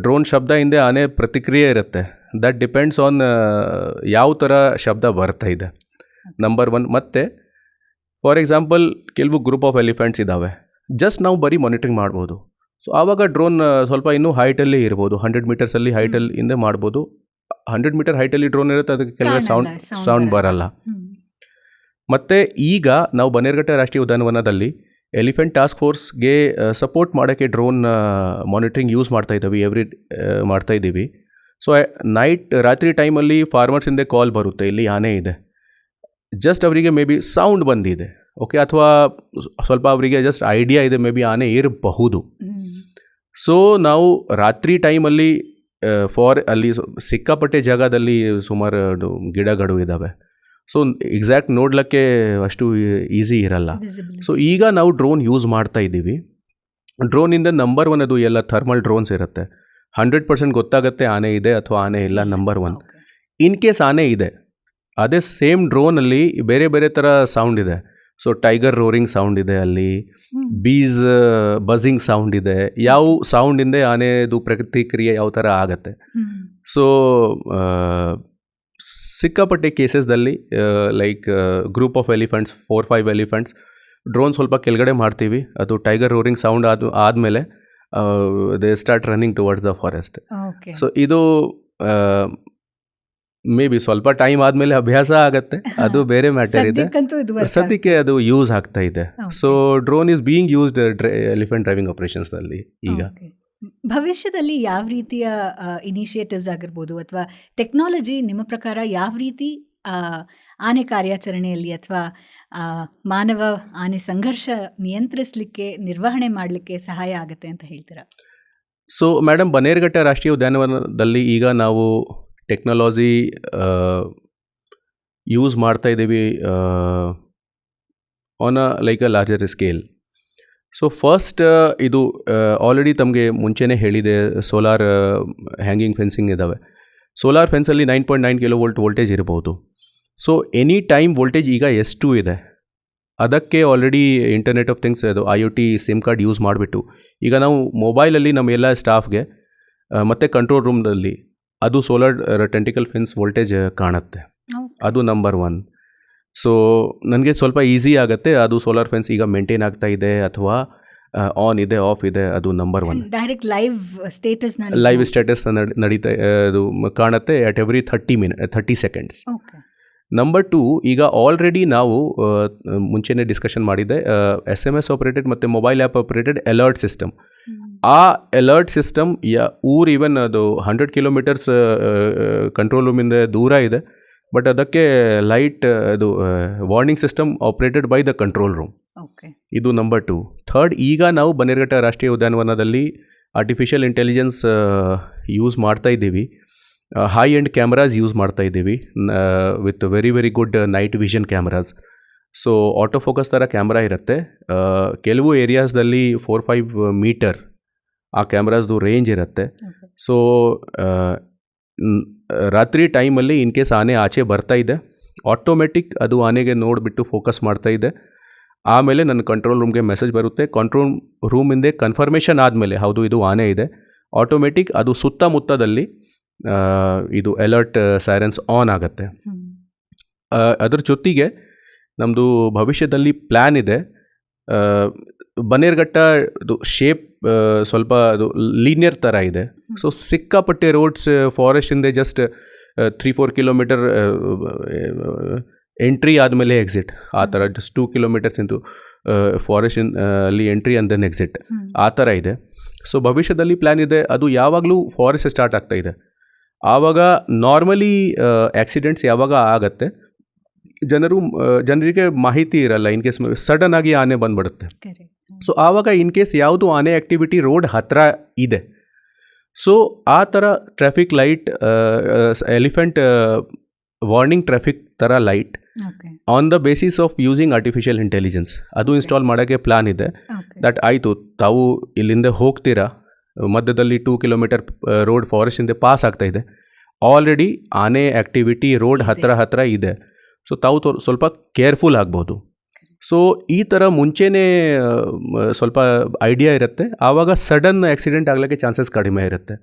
ಡ್ರೋನ್ ಶಬ್ದ ಹಿಂದೆ ಆನೆ ಪ್ರತಿಕ್ರಿಯೆ ಇರುತ್ತೆ. ದಟ್ ಡಿಪೆಂಡ್ಸ್ ಆನ್ ಯಾವ ಥರ ಶಬ್ದ ಬರ್ತಾ ಇದೆ. ನಂಬರ್ ಒನ್ ಮತ್ತು ಫಾರ್ ಎಕ್ಸಾಂಪಲ್ ಕೆಲವು ಗ್ರೂಪ್ ಆಫ್ ಎಲಿಫೆಂಟ್ಸ್ ಇದ್ದಾವೆ ಜಸ್ಟ್ ನಾವು ಬರೀ ಮಾನಿಟ್ರಿಂಗ್ ಮಾಡ್ಬೋದು. ಸೊ ಆವಾಗ ಡ್ರೋನ್ ಸ್ವಲ್ಪ ಇನ್ನೂ ಹೈಟಲ್ಲಿ ಇರ್ಬೋದು. ಹಂಡ್ರೆಡ್ ಮೀಟರ್ಸಲ್ಲಿ ಹೈಟಲ್ಲಿ ಹಿಂದೆ ಮಾಡ್ಬೋದು. ಹಂಡ್ರೆಡ್ ಮೀಟರ್ ಹೈಟಲ್ಲಿ ಡ್ರೋನ್ ಇರುತ್ತೆ ಅದಕ್ಕೆ ಕೆಲವೇ ಸೌಂಡ್ ಸೌಂಡ್ ಬರಲ್ಲ. ಮತ್ತು ಈಗ ನಾವು ಬನ್ನೇರುಘಟ್ಟ ರಾಷ್ಟ್ರೀಯ ಉದ್ಯಾನವನದಲ್ಲಿ ಎಲಿಫೆಂಟ್ ಟಾಸ್ಕ್ ಫೋರ್ಸ್ಗೆ ಸಪೋರ್ಟ್ ಮಾಡೋಕ್ಕೆ ಡ್ರೋನ್ ಮಾನಿಟ್ರಿಂಗ್ ಯೂಸ್ ಮಾಡ್ತಾ ಇದ್ದೀವಿ ಎವ್ರಿ ಮಾಡ್ತಾ ಇದ್ದೀವಿ. ಸೊ ನೈಟ್ ರಾತ್ರಿ ಟೈಮಲ್ಲಿ ಫಾರ್ಮರ್ಸಿಂದ ಕಾಲ್ ಬರುತ್ತೆ ಇಲ್ಲಿ ಆನೆ ಇದೆ. ಜಸ್ಟ್ ಅವರಿಗೆ ಮೇ ಬಿ ಸೌಂಡ್ ಬಂದಿದೆ ಓಕೆ ಅಥವಾ ಸ್ವಲ್ಪ ಅವರಿಗೆ ಜಸ್ಟ್ ಐಡಿಯಾ ಇದೆ ಮೇ ಬಿ ಆನೆ ಇರಬಹುದು. ಸೊ ನಾವು ರಾತ್ರಿ ಟೈಮಲ್ಲಿ ಫಾರ್ ಅಲ್ಲಿ ಸಿಕ್ಕಾಪಟ್ಟೆ ಜಾಗದಲ್ಲಿ ಸುಮಾರು ಗಿಡಗಳು ಇದ್ದಾವೆ. ಸೊ ಎಕ್ಸಾಕ್ಟ್ ನೋಡ್ಲಿಕ್ಕೆ ಅಷ್ಟು ಈಸಿ ಇರಲ್ಲ. ಸೊ ಈಗ ನಾವು ಡ್ರೋನ್ ಯೂಸ್ ಮಾಡ್ತಾ ಇದ್ದೀವಿ. ಡ್ರೋನಿಂದ ನಂಬರ್ ಒನ್ ಅದು ಎಲ್ಲ ಥರ್ಮಲ್ ಡ್ರೋನ್ಸ್ ಇರುತ್ತೆ. ಹಂಡ್ರೆಡ್ ಪರ್ಸೆಂಟ್ ಗೊತ್ತಾಗುತ್ತೆ ಆನೆ ಇದೆ ಅಥವಾ ಆನೆ ಇಲ್ಲ ನಂಬರ್ ಒನ್. ಇನ್ ಕೇಸ್ ಆನೆ ಇದೆ ಅದೇ ಸೇಮ್ ಡ್ರೋನಲ್ಲಿ ಬೇರೆ ಬೇರೆ ಥರ ಸೌಂಡ್ ಇದೆ. ಸೊ ಟೈಗರ್ ರೋರಿಂಗ್ ಸೌಂಡ್ ಇದೆ ಅಲ್ಲಿ. ಬೀಸ್ ಬಝಿಂಗ್ ಸೌಂಡ್ ಇದೆ. ಯಾವ ಸೌಂಡಿಂದ ಆನೆದು ಪ್ರತಿಕ್ರಿಯೆ ಯಾವ ಥರ ಆಗತ್ತೆ. ಸೊ ಸಿಕ್ಕಾಪಟ್ಟೆ ಕೇಸಸ್ದಲ್ಲಿ like group of elephants four five elephants drone ಸ್ವಲ್ಪ ಕೆಳಗಡೆ ಮಾಡ್ತೀವಿ ಅದು ಟೈಗರ್ ರೋರಿಂಗ್ ಸೌಂಡ್ ಆದ ಆದಮೇಲೆ they start running towards the forest. So ಇದು ಮೇ ಬಿ ಸ್ವಲ್ಪ ಟೈಮ್ ಆದಮೇಲೆ ಅಭ್ಯಾಸ ಆಗುತ್ತೆ ಅದು ಬೇರೆ ಮ್ಯಾಟರ್ ಇದೆ ಸದ್ಯಕ್ಕೆ ಅದು ಯೂಸ್ ಆಗ್ತಾ ಇದೆ. So drone is being used elephant driving ಆಪರೇಷನ್ಸ್ನಲ್ಲಿ ಈಗ. ಭವಿಷ್ಯದಲ್ಲಿ ಯಾವ ರೀತಿಯ ಇನಿಷಿಯೇಟಿವ್ಸ್ ಆಗಿರ್ಬೋದು ಅಥವಾ ಟೆಕ್ನಾಲಜಿ ನಿಮ್ಮ ಪ್ರಕಾರ ಯಾವ ರೀತಿ ಆನೆ ಕಾರ್ಯಾಚರಣೆಯಲ್ಲಿ ಅಥವಾ ಮಾನವ ಆನೆ ಸಂಘರ್ಷ ನಿಯಂತ್ರಿಸಲಿಕ್ಕೆ, ನಿರ್ವಹಣೆ ಮಾಡಲಿಕ್ಕೆ ಸಹಾಯ ಆಗುತ್ತೆ ಅಂತ ಹೇಳ್ತೀರಾ? ಸೊ ಮೇಡಮ್ ಬನ್ನೇರುಘಟ್ಟ ರಾಷ್ಟ್ರೀಯ ಉದ್ಯಾನವನದಲ್ಲಿ ಈಗ ನಾವು ಟೆಕ್ನಾಲಜಿ ಯೂಸ್ ಮಾಡ್ತಾ ಇದ್ದೀವಿ on a like a larger scale so first ಇದು ಆಲ್ರೆಡಿ ತಮಗೆ ಮುಂಚೆನೇ ಹೇಳಿದೆ ಸೋಲಾರ್ ಹ್ಯಾಂಗಿಂಗ್ ಫೆನ್ಸಿಂಗ್ ಇದ್ದಾವೆ solar ಫೆನ್ಸಲ್ಲಿ nine point nine kilovolt voltage ಇರಬಹುದು ಸೊ ಎನಿ ಟೈಮ್ ವೋಲ್ಟೇಜ್ ಈಗ ಎಷ್ಟು ಇದೆ? ಅದಕ್ಕೆ ಆಲ್ರೆಡಿ ಇಂಟರ್ನೆಟ್ ಆಫ್ ಥಿಂಗ್ಸ್ ಅದು I O T SIM card use ಮಾಡಿಬಿಟ್ಟು ಈಗ ನಾವು ಮೊಬೈಲಲ್ಲಿ ನಮ್ಮ ಎಲ್ಲ ಸ್ಟಾಫ್ಗೆ ಮತ್ತು ಕಂಟ್ರೋಲ್ ರೂಮ್ನಲ್ಲಿ ಅದು ಸೋಲಾರ್ ಟೆಂಟಿಕಲ್ ಫೆನ್ಸ್ ವೋಲ್ಟೇಜ್ ಕಾಣುತ್ತೆ. ಅದು ನಂಬರ್ ಒನ್ ಸೊ ನನಗೆ ಸ್ವಲ್ಪ ಈಸಿ ಆಗುತ್ತೆ. ಅದು ಸೋಲಾರ್ ಫೆನ್ಸ್ ಈಗ ಮೇಂಟೈನ್ ಆಗ್ತಾ ಇದೆ ಅಥವಾ ಆನ್ ಇದೆ ಆಫ್ ಇದೆ ಅದು number one direct live status live status ನಡೀತಾ ಅದು ಕಾಣುತ್ತೆ at every thirty minute thirty seconds number two ಈಗ ಆಲ್ರೆಡಿ ನಾವು ಮುಂಚೆನೆ ಮುಂಚೆನೇ ಡಿಸ್ಕಷನ್ ಮಾಡಿದ್ದೆ ಎಸ್ ಎಂ ಎಸ್ ಆಪರೇಟೆಡ್ ಮತ್ತು mobile app operated alert system ಆ ಅಲರ್ಟ್ ಸಿಸ್ಟಮ್ ಯಾ ಊರು ಈವನ್ ಅದು ಹಂಡ್ರೆಡ್ ಕಿಲೋಮೀಟರ್ಸ್ ಕಂಟ್ರೋಲ್ ರೂಮಿಂದ ದೂರ ಇದೆ. ಬಟ್ ಅದಕ್ಕೆ ಲೈಟ್ ಅದು warning system operated by the control room okay ಇದು ನಂಬರ್ ಟು ಥರ್ಡ್ ಈಗ ನಾವು ಬನ್ನೇರ್ಘಟ್ಟ ರಾಷ್ಟ್ರೀಯ ಉದ್ಯಾನವನದಲ್ಲಿ ಆರ್ಟಿಫಿಷಿಯಲ್ ಇಂಟೆಲಿಜೆನ್ಸ್ ಯೂಸ್ ಮಾಡ್ತಾ ಇದ್ದೀವಿ. ಹೈ ಎಂಡ್ ಕ್ಯಾಮ್ರಾಸ್ ಯೂಸ್ ಮಾಡ್ತಾ ಇದ್ದೀವಿ. With very very good night vision cameras so auto focus ಥರ ಕ್ಯಾಮ್ರಾ ಇರುತ್ತೆ. ಆ, ಕೆಲವು ಏರಿಯಾಸ್ದಲ್ಲಿ ಫೋರ್ ಫೈವ್ ಮೀಟರ್ ಆ ಕ್ಯಾಮ್ರಾಸ್ದು ರೇಂಜ್ ಇರುತ್ತೆ. ಸೊ ರಾತ್ರಿ ಟೈಮಲ್ಲಿ ಇನ್ ಕೇಸ್ ಆನೆ ಆಚೆ ಬರ್ತಾ ಇದೆ ಆಟೋಮೆಟಿಕ್ ಅದು ಆನೆಗೆ ನೋಡಿಬಿಟ್ಟು ಫೋಕಸ್ ಮಾಡ್ತಾ ಇದೆ. ಆಮೇಲೆ ನನ್ನ ಕಂಟ್ರೋಲ್ ರೂಮ್ಗೆ ಮೆಸೇಜ್ ಬರುತ್ತೆ ಕಂಟ್ರೋಲ್ ರೂಮಿಂದೆ ಕನ್ಫರ್ಮೇಷನ್ ಆದಮೇಲೆ ಹೌದು ಇದು ಆನೆ ಇದೆ. ಆಟೋಮೆಟಿಕ್ ಅದು ಸುತ್ತಮುತ್ತದಲ್ಲಿ ಇದು ಅಲರ್ಟ್ ಸೈರೆನ್ಸ್ ಆನ್ ಆಗುತ್ತೆ. ಅದ್ರ ಜೊತೆಗೆ ನಮ್ಮದು ಭವಿಷ್ಯದಲ್ಲಿ ಪ್ಲ್ಯಾನ್ ಇದೆ ಬನ್ನೇರ್ಘಟ್ಟ ಅದು ಶೇಪ್ ಸ್ವಲ್ಪ ಅದು ಲೀನಿಯರ್ ಥರ ಇದೆ. ಸೊ ಸಿಕ್ಕಾಪಟ್ಟೆ roads ಫಾರೆಸ್ಟಿಂದ just three four kilometre entry ಆದಮೇಲೆ ಎಕ್ಸಿಟ್ ಆ ಥರ ಜಸ್ಟ್ ಟೂ ಕಿಲೋಮೀಟರ್ಸ್ ಇಂದು ಫಾರೆಸ್ಟ್ ಅಲ್ಲಿ ಎಂಟ್ರಿ ಆ್ಯಂಡ್ ದೆನ್ ಎಕ್ಸಿಟ್ ಆ ಥರ ಇದೆ. ಸೊ ಭವಿಷ್ಯದಲ್ಲಿ ಪ್ಲ್ಯಾನ್ ಇದೆ ಅದು ಯಾವಾಗಲೂ ಫಾರೆಸ್ಟ್ ಸ್ಟಾರ್ಟ್ ಆಗ್ತಾ ಇದೆ. ಆವಾಗ ನಾರ್ಮಲಿ ಆಕ್ಸಿಡೆಂಟ್ಸ್ ಯಾವಾಗ ಆಗತ್ತೆ? ಜನರು ಜನರಿಗೆ ಮಾಹಿತಿ ಇರಲ್ಲ ಇನ್ ಕೇಸ್ ಸಡನ್ ಆಗಿ ಆನೆ ಬಂದ್ಬಿಡುತ್ತೆ. ಸೊ ಆವಾಗ ಇನ್ ಕೇಸ್ ಯಾವುದು ಆನೆ ಆ್ಯಕ್ಟಿವಿಟಿ ರೋಡ್ ಹತ್ತಿರ ಇದೆ. ಸೊ ಆ ಥರ traffic light elephant warning traffic ಥರ light. On the basis of using artificial intelligence ಅದು ಇನ್ಸ್ಟಾಲ್ ಮಾಡೋಕ್ಕೆ ಪ್ಲಾನ್ ಇದೆ. ದಟ್ ಆಯಿತು ತಾವು ಇಲ್ಲಿಂದ ಹೋಗ್ತೀರಾ? ಮಧ್ಯದಲ್ಲಿ ಟೂ ಕಿಲೋಮೀಟರ್ ರೋಡ್ ಫಾರೆಸ್ಟಿಂದ ಪಾಸ್ ಆಗ್ತಾ ಇದೆ. ಆಲ್ರೆಡಿ ಆನೆ ಆ್ಯಕ್ಟಿವಿಟಿ ರೋಡ್. ಹತ್ತಿರ ಹತ್ತಿರ ಇದೆ. ಸೊ ತಾವು ತೋ ಸ್ವಲ್ಪ ಕೇರ್ಫುಲ್ ಆಗ್ಬೋದು. ಸೊ ಈ ಥರ ಮುಂಚೆನೇ ಸ್ವಲ್ಪ ಐಡಿಯಾ ಇರುತ್ತೆ. ಆವಾಗ ಸಡನ್ ಆಕ್ಸಿಡೆಂಟ್ ಆಗಲಿಕ್ಕೆ ಚಾನ್ಸಸ್ ಕಡಿಮೆ ಇರುತ್ತೆ.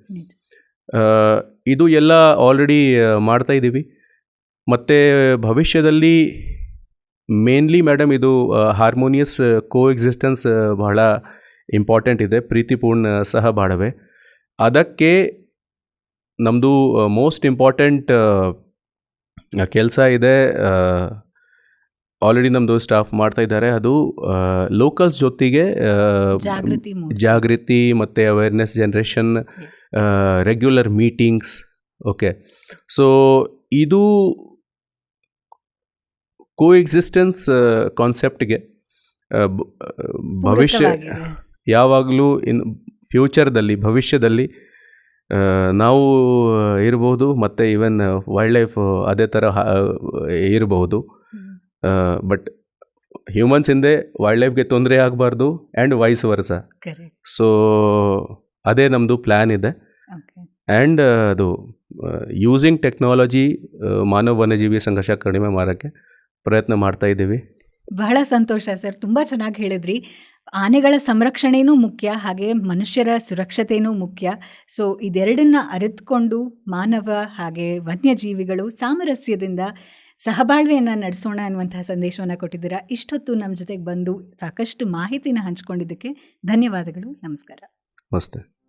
ಇದು ಎಲ್ಲ ಆಲ್ರೆಡಿ ಮಾಡ್ತಾ ಇದ್ದೀವಿ. ಮತ್ತು ಭವಿಷ್ಯದಲ್ಲಿ ಮೇನ್ಲಿ ಮೇಡಮ್ ಇದು ಹಾರ್ಮೋನಿಯಸ್ ಕೋ ಎಕ್ಸಿಸ್ಟೆನ್ಸ್ ಬಹಳ ಇಂಪಾರ್ಟೆಂಟ್ ಇದೆ. ಪ್ರೀತಿಪೂರ್ಣ ಸಹ ಬಾಡವೆ ಅದಕ್ಕೆ ನಮ್ಮದು ಮೋಸ್ಟ್ ಇಂಪಾರ್ಟೆಂಟ್ ಕೆಲಸ ಇದೆ ಆಲ್ರೆಡಿ ನಮ್ಮದು ಸ್ಟಾಫ್ ಮಾಡ್ತಾ ಇದ್ದಾರೆ. ಅದು ಲೋಕಲ್ಸ್ ಜೊತೆಗೆ ಜಾಗೃತಿ ಮತ್ತು awareness generation regular meetings okay so ಇದು ಕೋ ಎಕ್ಸಿಸ್ಟೆನ್ಸ್ ಕಾನ್ಸೆಪ್ಟ್ಗೆ ಭವಿಷ್ಯ ಯಾವಾಗಲೂ ಇನ್ ಫ್ಯೂಚರ್ದಲ್ಲಿ ಭವಿಷ್ಯದಲ್ಲಿ ನಾವು ಇರ್ಬೋದು ಮತ್ತು ಈವನ್ ವೈಲ್ಡ್ ಲೈಫ್ ಅದೇ ಥರ ಇರಬಹುದು ಬಟ್ ಹ್ಯೂಮನ್ಸ್ ಹಿಂದೆ ವೈಲ್ಡ್ ಲೈಫ್ಗೆ ತೊಂದರೆ ಆಗಬಾರ್ದು ಆ್ಯಂಡ್ ವೈಸ್ ವರ್ಸ. ಸೊ ಅದೇ ನಮ್ಮದು ಪ್ಲ್ಯಾನ್ ಇದೆ. ಆ್ಯಂಡ್ ಅದು ಯೂಸಿಂಗ್ ಟೆಕ್ನಾಲಜಿ ಮಾನವ ವನ್ಯಜೀವಿ ಸಂಘರ್ಷ ಕಡಿಮೆ ಮಾಡೋಕ್ಕೆ ಪ್ರಯತ್ನ ಮಾಡ್ತಾ ಇದ್ದೀವಿ. ಬಹಳ ಸಂತೋಷ ಸರ್. ತುಂಬ ಚೆನ್ನಾಗಿ ಹೇಳಿದ್ರಿ. ಆನೆಗಳ ಸಂರಕ್ಷಣೆಯೂ ಮುಖ್ಯ, ಹಾಗೆ ಮನುಷ್ಯರ ಸುರಕ್ಷತೆಯೂ ಮುಖ್ಯ. ಸೊ ಇದೆರಡನ್ನ ಅರಿತುಕೊಂಡು ಮಾನವ ಹಾಗೆ ವನ್ಯಜೀವಿಗಳು ಸಾಮರಸ್ಯದಿಂದ ಸಹಬಾಳ್ವೆಯನ್ನು ನಡೆಸೋಣ ಅನ್ನುವಂತಹ ಸಂದೇಶವನ್ನು ಕೊಟ್ಟಿದ್ದೀರಾ. ಇಷ್ಟೊತ್ತು ನಮ್ಮ ಜೊತೆಗೆ ಬಂದು ಸಾಕಷ್ಟು ಮಾಹಿತಿನ ಹಂಚ್ಕೊಂಡಿದ್ದಕ್ಕೆ ಧನ್ಯವಾದಗಳು. ನಮಸ್ಕಾರ. ನಮಸ್ತೆ.